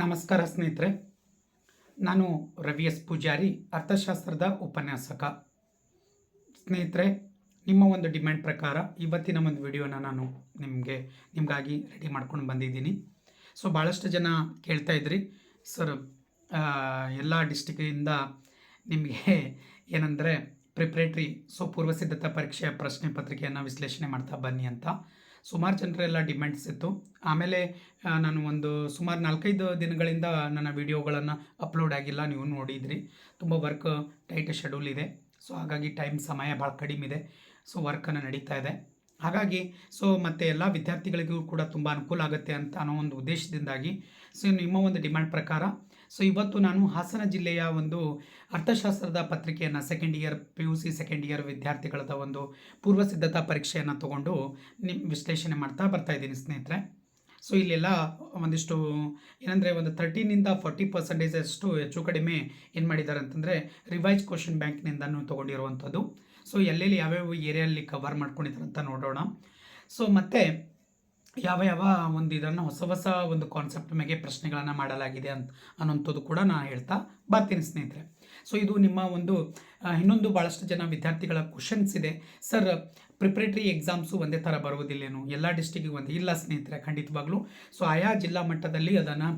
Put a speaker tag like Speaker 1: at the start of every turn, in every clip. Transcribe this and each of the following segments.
Speaker 1: ನಮಸ್ಕಾರ ಸ್ನೇಹಿತರೆ. ನಾನು ರವಿ ಎಸ್ ಪೂಜಾರಿ, ಅರ್ಥಶಾಸ್ತ್ರದ ಉಪನ್ಯಾಸಕ. ಸ್ನೇಹಿತರೆ, ನಿಮ್ಮ ಒಂದು ಡಿಮ್ಯಾಂಡ್ ಪ್ರಕಾರ ಇವತ್ತಿನ ಒಂದು ವಿಡಿಯೋನ ನಾನು ನಿಮಗೆ, ನಿಮಗಾಗಿ ರೆಡಿ ಮಾಡ್ಕೊಂಡು ಬಂದಿದ್ದೀನಿ. ಸೊ ಭಾಳಷ್ಟು ಜನ ಕೇಳ್ತಾ ಇದ್ರಿ. ಸರ್ ಎಲ್ಲ ಡಿಸ್ಟಿಕ್ಕಿಂದ ನಿಮಗೆ ಏನಂದರೆ ಪ್ರಿಪ್ರೇಟ್ರಿ ಸೊ ಪೂರ್ವ ಸಿದ್ಧತಾ ಪರೀಕ್ಷೆಯ ಪ್ರಶ್ನೆ ಪತ್ರಿಕೆಯನ್ನು ವಿಶ್ಲೇಷಣೆ ಮಾಡ್ತಾ ಬನ್ನಿ ಅಂತ. ಸುಮಾರು ಜನರೆಲ್ಲ ಡಿಮ್ಯಾಂಡ್ಸ್ ಇತ್ತು. ಆಮೇಲೆ ನಾನು ಒಂದು ಸುಮಾರು ನಾಲ್ಕೈದು ದಿನಗಳಿಂದ ನನ್ನ ವಿಡಿಯೋಗಳನ್ನು ಅಪ್ಲೋಡ್ ಆಗಿಲ್ಲ, ನೀವು ನೋಡಿದ್ರಿ. ತುಂಬ ವರ್ಕ್ ಟೈಟ್ ಶೆಡ್ಯೂಲ್ ಇದೆ. ಸೊ, ಹಾಗಾಗಿ ಟೈಮ್ ಸಮಯ ಭಾಳ ಕಡಿಮೆ ಇದೆ. ಸೊ ವರ್ಕನ್ನು ನಡೀತಾ ಇದೆ. ಹಾಗಾಗಿ, ಸೊ, ಮತ್ತು ಎಲ್ಲ ವಿದ್ಯಾರ್ಥಿಗಳಿಗೂ ಕೂಡ ತುಂಬ ಅನುಕೂಲ ಆಗುತ್ತೆ ಅಂತ ಅನ್ನೋ ಒಂದು ಉದ್ದೇಶದಿಂದಾಗಿ, ಸೊ, ನಿಮ್ಮ ಒಂದು ಡಿಮ್ಯಾಂಡ್ ಪ್ರಕಾರ ಸೊ ಇವತ್ತು ನಾನು ಹಾಸನ ಜಿಲ್ಲೆಯ ಒಂದು ಅರ್ಥಶಾಸ್ತ್ರದ ಪತ್ರಿಕೆಯನ್ನು second year P U C second year ವಿದ್ಯಾರ್ಥಿಗಳದ ಒಂದು ಪೂರ್ವ ಸಿದ್ಧತಾ ಪರೀಕ್ಷೆಯನ್ನು ತಗೊಂಡು ನಿಮ್ಮ ವಿಶ್ಲೇಷಣೆ ಮಾಡ್ತಾ ಬರ್ತಾ ಇದ್ದೀನಿ ಸ್ನೇಹಿತರೆ. ಸೊ ಇಲ್ಲೆಲ್ಲ ಒಂದಿಷ್ಟು ಏನಂದರೆ ಒಂದು ತರ್ಟೀನಿಂದ ಫೋರ್ಟಿ ಪರ್ಸೆಂಟೇಜ್ ಅಷ್ಟು ಹೆಚ್ಚು ಕಡಿಮೆ ಏನು ಮಾಡಿದ್ದಾರೆ ಅಂತಂದರೆ ರಿವೈಸ್ ಕ್ವಶನ್ ಬ್ಯಾಂಕ್ನಿಂದನೂ ತೊಗೊಂಡಿರುವಂಥದ್ದು. ಸೊ ಎಲ್ಲೆಲ್ಲಿ ಯಾವ್ಯಾವ ಏರಿಯಲ್ಲಿ ಕವರ್ ಮಾಡ್ಕೊಂಡಿದ್ದಾರೆ ಅಂತ ನೋಡೋಣ. ಸೊ ಮತ್ತು ಯಾವ ಯಾವ ಒಂದು ಇದನ್ನು ಹೊಸ ಹೊಸ ಒಂದು ಕಾನ್ಸೆಪ್ಟ್ ಮೇಲೆ ಪ್ರಶ್ನೆಗಳನ್ನು ಮಾಡಲಾಗಿದೆ ಅಂತ ಅನ್ನೋಂಥದ್ದು ಕೂಡ ನಾನು ಹೇಳ್ತಾ ಬರ್ತೀನಿ ಸ್ನೇಹಿತರೆ. ಸೊ ಇದು ನಿಮ್ಮ ಒಂದು ಇನ್ನೊಂದು ಭಾಳಷ್ಟು ಜನ ವಿದ್ಯಾರ್ಥಿಗಳ ಕ್ವಶನ್ಸ್ ಇದೆ. ಸರ್ ಪ್ರಿಪ್ರೇಟರಿ ಎಕ್ಸಾಮ್ಸು ಒಂದೇ ಥರ ಬರುವುದಿಲ್ಲೇನು? ಎಲ್ಲ ಡಿಸ್ಟಿಕ್ಕಿಗೆ ಒಂದು. ಇಲ್ಲ ಸ್ನೇಹಿತರೆ, ಖಂಡಿತವಾಗ್ಲೂ. ಸೊ ಆಯಾ ಜಿಲ್ಲಾ ಮಟ್ಟದಲ್ಲಿ ಅದನ್ನು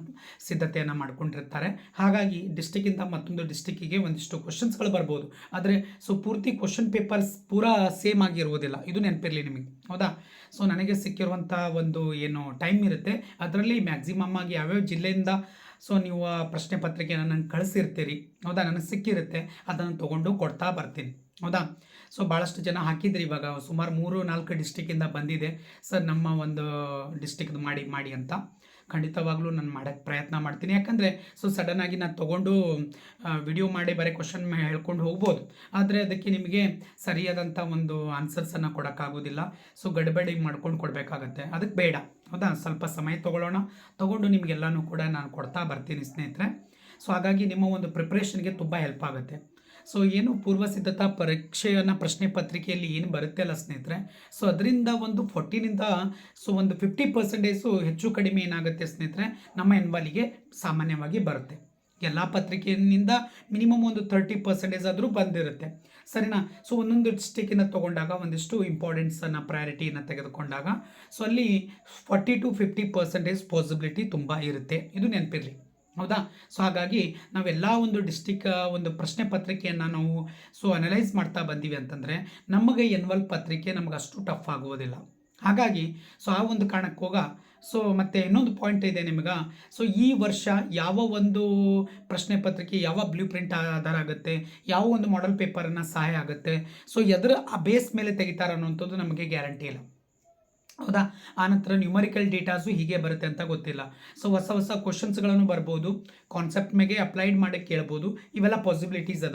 Speaker 1: ಸಿದ್ಧತೆಯನ್ನು ಮಾಡ್ಕೊಂಡಿರ್ತಾರೆ. ಹಾಗಾಗಿ ಡಿಸ್ಟಿಕ್ಕಿಂದ ಮತ್ತೊಂದು ಡಿಸ್ಟಿಕ್ಕಿಗೆ ಒಂದಿಷ್ಟು ಕ್ವಶನ್ಸ್ಗಳು ಬರ್ಬೋದು. ಆದರೆ ಸೊ ಪೂರ್ತಿ ಕ್ವಶನ್ ಪೇಪರ್ಸ್ ಪೂರಾ ಸೇಮ್ ಆಗಿರುವುದಿಲ್ಲ. ಇದು ನೆನಪಿರಲಿ ನಿಮಗೆ. ಹೌದಾ? ಸೊ ನನಗೆ ಸಿಕ್ಕಿರುವಂಥ ಒಂದು ಏನು ಟೈಮ್ ಇರುತ್ತೆ. ಅದರಲ್ಲಿ ಮ್ಯಾಕ್ಸಿಮಮ್ ಆಗಿ ಯಾವ್ಯಾವ ಜಿಲ್ಲೆಯಿಂದ ಸೊ ನೀವು ಪ್ರಶ್ನೆ ಪತ್ರಿಕೆಯನ್ನು ನನಗೆ ಕಳಿಸಿರ್ತೀರಿ. ಹೌದಾ? ನನಗೆ ಸಿಕ್ಕಿರುತ್ತೆ. ಅದನ್ನು ತೊಗೊಂಡು ಕೊಡ್ತಾ ಬರ್ತೀನಿ. ಹೌದಾ? ಸೊ ಭಾಳಷ್ಟು ಜನ ಹಾಕಿದ್ರಿ ಇವಾಗ. ಸುಮಾರು ಮೂರು, ನಾಲ್ಕು ಡಿಸ್ಟಿಕ್ಕಿಂದ ಬಂದಿದೆ. ಸರ್ ನಮ್ಮ ಒಂದು ಡಿಸ್ಟಿಕ್ದು ಮಾಡಿ ಮಾಡಿ ಅಂತ. ಖಂಡಿತವಾಗ್ಲೂ ನಾನು ಮಾಡೋಕ್ಕೆ ಪ್ರಯತ್ನ ಮಾಡ್ತೀನಿ. ಯಾಕಂದರೆ ಸೊ ಸಡನ್ನಾಗಿ ನಾನು ತೊಗೊಂಡು ವಿಡಿಯೋ ಮಾಡಿ ಬರೀ ಕ್ವಶನ್ ಹೇಳ್ಕೊಂಡು ಹೋಗ್ಬೋದು. ಆದರೆ ಅದಕ್ಕೆ ನಿಮಗೆ ಸರಿಯಾದಂಥ ಒಂದು ಆನ್ಸರ್ಸನ್ನು ಕೊಡೋಕ್ಕಾಗೋದಿಲ್ಲ. ಸೊ ಗಡಬಡಿ ಮಾಡ್ಕೊಂಡು ಕೊಡಬೇಕಾಗತ್ತೆ. ಅದಕ್ಕೆ ಬೇಡ. ಹೌದಾ? ಸ್ವಲ್ಪ ಸಮಯ ತೊಗೊಳ್ಳೋಣ. ತೊಗೊಂಡು ನಿಮಗೆಲ್ಲನೂ ಕೂಡ ನಾನು ಕೊಡ್ತಾ ಬರ್ತೀನಿ ಸ್ನೇಹಿತರೆ. ಸೊ ಹಾಗಾಗಿ ನಿಮ್ಮ ಒಂದು ಪ್ರಿಪ್ರೇಷನ್ಗೆ ತುಂಬ ಹೆಲ್ಪ್ ಆಗುತ್ತೆ. ಸೊ ಏನು ಪೂರ್ವ ಸಿದ್ಧತಾ ಪರೀಕ್ಷೆಯನ್ನು ಪ್ರಶ್ನೆ ಪತ್ರಿಕೆಯಲ್ಲಿ ಏನು ಬರುತ್ತೆ ಅಲ್ಲ ಸ್ನೇಹಿತರೆ? ಸೊ ಅದರಿಂದ ಒಂದು ಫೋರ್ಟಿನಿಂದ ಸೊ ಒಂದು ಫಿಫ್ಟಿ ಪರ್ಸೆಂಟೇಜು ಹೆಚ್ಚು ಕಡಿಮೆ ಏನಾಗುತ್ತೆ ಸ್ನೇಹಿತರೆ? ನಮ್ಮ ಎನ್ವಾಲಿಗೆ ಸಾಮಾನ್ಯವಾಗಿ ಬರುತ್ತೆ. ಎಲ್ಲ ಪತ್ರಿಕೆಯಿಂದ ಮಿನಿಮಮ್ ಒಂದು ತರ್ಟಿ ಪರ್ಸೆಂಟೇಜ್ ಆದರೂ ಬಂದಿರುತ್ತೆ. ಸರಿನಾ? ಸೊ ಒಂದೊಂದು ಡಿಸ್ಟಿಕ್ಕಿಂದ ತೊಗೊಂಡಾಗ ಒಂದಿಷ್ಟು ಇಂಪಾರ್ಟೆನ್ಸನ್ನು ಪ್ರಯಾರಿಟಿಯನ್ನು ತೆಗೆದುಕೊಂಡಾಗ ಸೊ ಅಲ್ಲಿ forty to fifty percentage possibility ತುಂಬ ಇರುತ್ತೆ. ಇದು ನೆನಪಿರಲಿ. ಹೌದಾ? ಸೊ ಹಾಗಾಗಿ ನಾವೆಲ್ಲ ಒಂದು ಡಿಸ್ಟಿಕ್ ಒಂದು ಪ್ರಶ್ನೆ ಪತ್ರಿಕೆಯನ್ನು ನಾವು ಸೊ ಅನಲೈಸ್ ಮಾಡ್ತಾ ಬಂದೀವಿ ಅಂತಂದರೆ ನಮಗೆ ಎನ್ವಲ್ ಪತ್ರಿಕೆ ನಮಗೆ ಅಷ್ಟು ಟಫ್ ಆಗುವುದಿಲ್ಲ. ಹಾಗಾಗಿ ಸೊ ಆ ಒಂದು ಕಾರಣಕ್ಕೆ ಹೋಗ ಸೊ ಮತ್ತು ಇನ್ನೊಂದು ಪಾಯಿಂಟ್ ಇದೆ ನಿಮಗೆ. ಸೊ ಈ ವರ್ಷ ಯಾವ ಒಂದು ಪ್ರಶ್ನೆ ಪತ್ರಿಕೆ ಯಾವ ಬ್ಲೂ ಪ್ರಿಂಟ್ ಆಧಾರ ಆಗುತ್ತೆ, ಯಾವ ಒಂದು ಮಾಡೆಲ್ ಪೇಪರನ್ನು ಸಹಾಯ ಆಗುತ್ತೆ ಸೊ ಎದರ, ಆ ಬೇಸ್ ಮೇಲೆ ತೆಗಿತಾರೆ ಅನ್ನೋಂಥದ್ದು ನಮಗೆ ಗ್ಯಾರಂಟಿ ಇಲ್ಲ. ಹೌದಾ? ಆನಂತರ ನ್ಯೂಮರಿಕಲ್ ಡೇಟಾಸು ಹೀಗೆ ಬರುತ್ತೆ ಅಂತ ಗೊತ್ತಿಲ್ಲ. ಸೊ ಹೊಸ ಹೊಸ ಕ್ವಶನ್ಸ್ಗಳನ್ನು ಬರ್ಬೋದು ಕಾನ್ಸೆಪ್ಟ್ ಮೇಲೆ ಅಪ್ಲೈಡ್ ಮಾಡೋಕ್ಕೆ ಕೇಳ್ಬೋದು, ಇವೆಲ್ಲ ಪಾಸಿಬಿಲಿಟೀಸ್ ಅದ.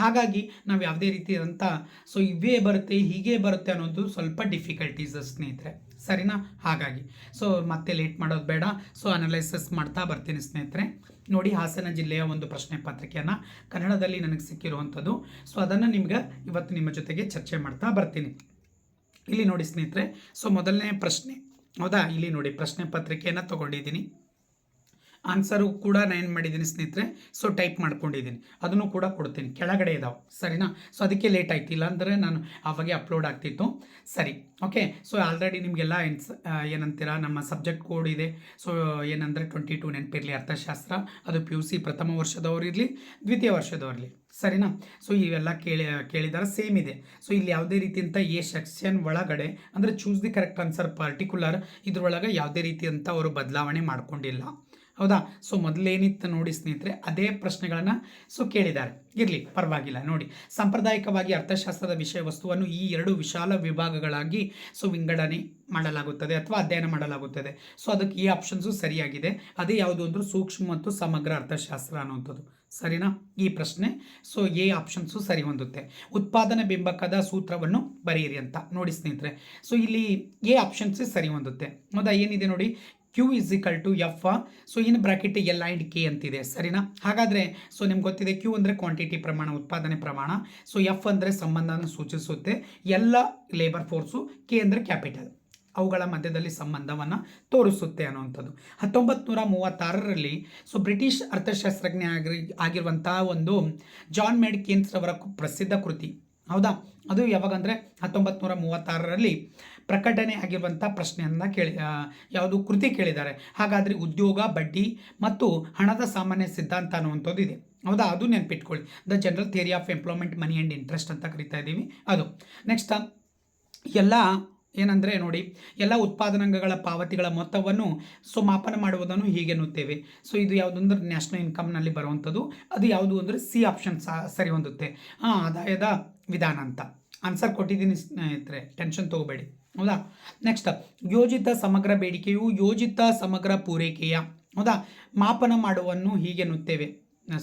Speaker 1: ಹಾಗಾಗಿ ನಾವು ಯಾವುದೇ ರೀತಿ ಅಂತ ಸೊ ಇವೇ ಬರುತ್ತೆ, ಹೀಗೆ ಬರುತ್ತೆ ಅನ್ನೋದು ಸ್ವಲ್ಪ ಡಿಫಿಕಲ್ಟೀಸ್ ಸ್ನೇಹಿತರೆ. ಸರಿನಾ? ಹಾಗಾಗಿ. ಸೊ ಮತ್ತೆ ಲೇಟ್ ಮಾಡೋದು ಬೇಡ. ಸೊ ಅನಲೈಸಸ್ ಮಾಡ್ತಾ ಬರ್ತೀನಿ ಸ್ನೇಹಿತರೆ. ನೋಡಿ ಹಾಸನ ಜಿಲ್ಲೆಯ ಒಂದು ಪ್ರಶ್ನೆ ಪತ್ರಿಕೆಯನ್ನು. ಕನ್ನಡದಲ್ಲಿ ನನಗೆ ಸಿಕ್ಕಿರುವಂಥದ್ದು. ಸೊ ಅದನ್ನು ನಿಮ್ಗೆ ಇವತ್ತು ನಿಮ್ಮ ಜೊತೆಗೆ ಚರ್ಚೆ ಮಾಡ್ತಾ ಬರ್ತೀನಿ. ಇಲ್ಲಿ ನೋಡಿ ಸ್ನೇಹಿತರೆ ಸೊ ಮೊದಲನೇ ಪ್ರಶ್ನೆ ಹೌದಾ? ಇಲ್ಲಿ ನೋಡಿ ಪ್ರಶ್ನೆ ಪತ್ರಿಕೆಯನ್ನು ತಗೊಂಡಿದ್ದೀನಿ. ಆನ್ಸರು ಕೂಡ ನಾನು ಏನು ಮಾಡಿದ್ದೀನಿ ಸ್ನೇಹಿತರೆ? ಸೊ ಟೈಪ್ ಮಾಡ್ಕೊಂಡಿದ್ದೀನಿ ಅದನ್ನು ಕೂಡ ಕೊಡ್ತೀನಿ. ಕೆಳಗಡೆ ಇದಾವೆ. ಸರಿನಾ? ಸೊ ಅದಕ್ಕೆ ಲೇಟ್ ಆಯ್ತು. ಇಲ್ಲಾಂದರೆ ನಾನು ಆವಾಗೆ ಅಪ್ಲೋಡ್ ಆಗ್ತಿತ್ತು. ಸರಿ. ಓಕೆ ಸೊ ಆಲ್ರೆಡಿ ನಿಮಗೆಲ್ಲ ಎನ್ಸ್ ಏನಂತೀರ? ನಮ್ಮ ಸಬ್ಜೆಕ್ಟ್ ಕೋಡ್ ಇದೆ. ಸೊ ಏನಂದರೆ ಟ್ವೆಂಟಿ ಟು ನೆನಪಿರಲಿ. ಅರ್ಥಶಾಸ್ತ್ರ. ಅದು ಪಿ ಯು ಸಿ ಪ್ರಥಮ ವರ್ಷದವ್ರು ಇರಲಿ, ದ್ವಿತೀಯ ವರ್ಷದವರಿರಲಿ ಸರಿನಾ? ಸೊ ಇವೆಲ್ಲ ಕೇಳಿ, ಕೇಳಿದಾರ ಸೇಮ್ ಇದೆ. ಸೊ ಇಲ್ಲಿ ಯಾವುದೇ ರೀತಿಯಂಥ ಎ ಸೆಕ್ಷನ್ ಒಳಗಡೆ, ಅಂದರೆ choose the correct answer particular ಇದ್ರೊಳಗೆ ಯಾವುದೇ ರೀತಿಯಂಥ ಅವರು ಬದಲಾವಣೆ ಮಾಡ್ಕೊಂಡಿಲ್ಲ. ಹೌದಾ? ಸೊ ಮೊದಲೇನಿತ್ತು ನೋಡಿ ಸ್ನೇಹಿತರೆ, ಅದೇ ಪ್ರಶ್ನೆಗಳನ್ನು ಸೊ ಕೇಳಿದ್ದಾರೆ. ಇರಲಿ, ಪರವಾಗಿಲ್ಲ, ನೋಡಿ. ಸಾಂಪ್ರದಾಯಿಕವಾಗಿ ಅರ್ಥಶಾಸ್ತ್ರದ ವಿಷಯ ವಸ್ತುವನ್ನು ಈ ಎರಡು ವಿಶಾಲ ವಿಭಾಗಗಳಾಗಿ ಸೊ ವಿಂಗಡಣೆ ಮಾಡಲಾಗುತ್ತದೆ ಅಥವಾ ಅಧ್ಯಯನ ಮಾಡಲಾಗುತ್ತದೆ. ಸೊ ಅದಕ್ಕೆ ಈ ಆಪ್ಷನ್ಸು ಸರಿಯಾಗಿದೆ. ಅದೇ ಯಾವುದು ಅಂದ್ರೆ ಸೂಕ್ಷ್ಮ ಮತ್ತು ಸಮಗ್ರ ಅರ್ಥಶಾಸ್ತ್ರ ಅನ್ನುವಂಥದ್ದು. ಸರಿನಾ? ಈ ಪ್ರಶ್ನೆ ಸೊ ಎ ಆಪ್ಷನ್ಸು ಸರಿ ಹೊಂದುತ್ತೆ. ಉತ್ಪಾದನೆ ಬಿಂಬಕದ ಸೂತ್ರವನ್ನು ಬರೆಯಿರಿ ಅಂತ, ನೋಡಿ ಸ್ನೇಹಿತರೆ. ಸೊ ಇಲ್ಲಿ ಎ ಆಪ್ಷನ್ಸ್ ಸರಿ ಹೊಂದುತ್ತೆ. ಹೌದಾ? ಏನಿದೆ ನೋಡಿ? Q is equal to F so in bracket L and K ಅಂತಿದೆ, ಸರಿನಾ? ಹಾಗಾದರೆ ಸೊ ನಿಮ್ಗೆ ಗೊತ್ತಿದೆ ಕ್ಯೂ ಅಂದರೆ ಕ್ವಾಂಟಿಟಿ ಪ್ರಮಾಣ, ಉತ್ಪಾದನೆ ಪ್ರಮಾಣ ಸೊ ಎಫ್ ಅಂದರೆ ಸಂಬಂಧವನ್ನು ಸೂಚಿಸುತ್ತೆ, ಎಲ್ಲ ಲೇಬರ್ ಫೋರ್ಸು ಕೆ ಅಂದರೆ ಕ್ಯಾಪಿಟಲ್ ಅವುಗಳ ಮಧ್ಯದಲ್ಲಿ ಸಂಬಂಧವನ್ನು ತೋರಿಸುತ್ತೆ ಅನ್ನುವಂಥದ್ದು. ಹತ್ತೊಂಬತ್ತು ನೂರ ಮೂವತ್ತಾರರಲ್ಲಿ ಸೊ ಬ್ರಿಟಿಷ್ ಅರ್ಥಶಾಸ್ತ್ರಜ್ಞ ಆಗಿರಿ, ಆಗಿರುವಂತಹ ಒಂದು ಜಾನ್ ಮೇಡ್ಕೇನ್ಸ್ ಅವರ ಪ್ರಸಿದ್ಧ ಕೃತಿ, ಹೌದಾ? ಅದು ಯಾವಾಗಂದರೆ ಹತ್ತೊಂಬತ್ತು ನೂರ ಮೂವತ್ತಾರರಲ್ಲಿ ಪ್ರಕಟಣೆ ಆಗಿರುವಂಥ ಪ್ರಶ್ನೆಯನ್ನು ಕೇಳಿ ಯಾವುದು ಕೃತಿ ಕೇಳಿದ್ದಾರೆ. ಹಾಗಾದರೆ ಉದ್ಯೋಗ, ಬಡ್ಡಿ ಮತ್ತು ಹಣದ ಸಾಮಾನ್ಯ ಸಿದ್ಧಾಂತ ಅನ್ನುವಂಥದ್ದು ಇದೆ. ಹೌದಾ? ಅದು ನೆನ್ಪಿಟ್ಕೊಳ್ಳಿ. The general theory of employment, money and interest ಅಂತ ಕರಿತಾ ಇದ್ದೀವಿ. ಅದು ನೆಕ್ಸ್ಟ್, ಎಲ್ಲ ಏನಂದರೆ ನೋಡಿ, ಎಲ್ಲ ಉತ್ಪಾದನಾಂಗಗಳ ಪಾವತಿಗಳ ಮೊತ್ತವನ್ನು ಸೊ ಮಾಪನ ಮಾಡುವುದನ್ನು ಹೀಗೆ ಎನ್ನುತ್ತೇವೆ. ಸೊ ಇದು ಯಾವುದು ಅಂದರೆ ನ್ಯಾಷನಲ್ ಇನ್ಕಮ್ನಲ್ಲಿ ಬರುವಂಥದ್ದು. ಅದು ಯಾವುದು ಅಂದರೆ ಸಿ ಆಪ್ಷನ್ ಸರಿ ಹೊಂದುತ್ತೆ. ಆದಾಯದ ವಿಧಾನ ಅಂತ. ಆನ್ಸರ್ ಕೊಟ್ಟಿದ್ದೀನಿ ಸ್ನೇಹಿತರೆ, ಟೆನ್ಷನ್ ತೊಗೋಬೇಡಿ. ಹೌದಾ? ನೆಕ್ಸ್ಟ್ ಯೋಜಿತ ಸಮಗ್ರ ಬೇಡಿಕೆಯು ಯೋಜಿತ ಸಮಗ್ರ ಪೂರೈಕೆಯ, ಹೌದಾ? ಮಾಪನ ಮಾಡುವನ್ನು ಹೀಗೆನ್ನುತ್ತೇವೆ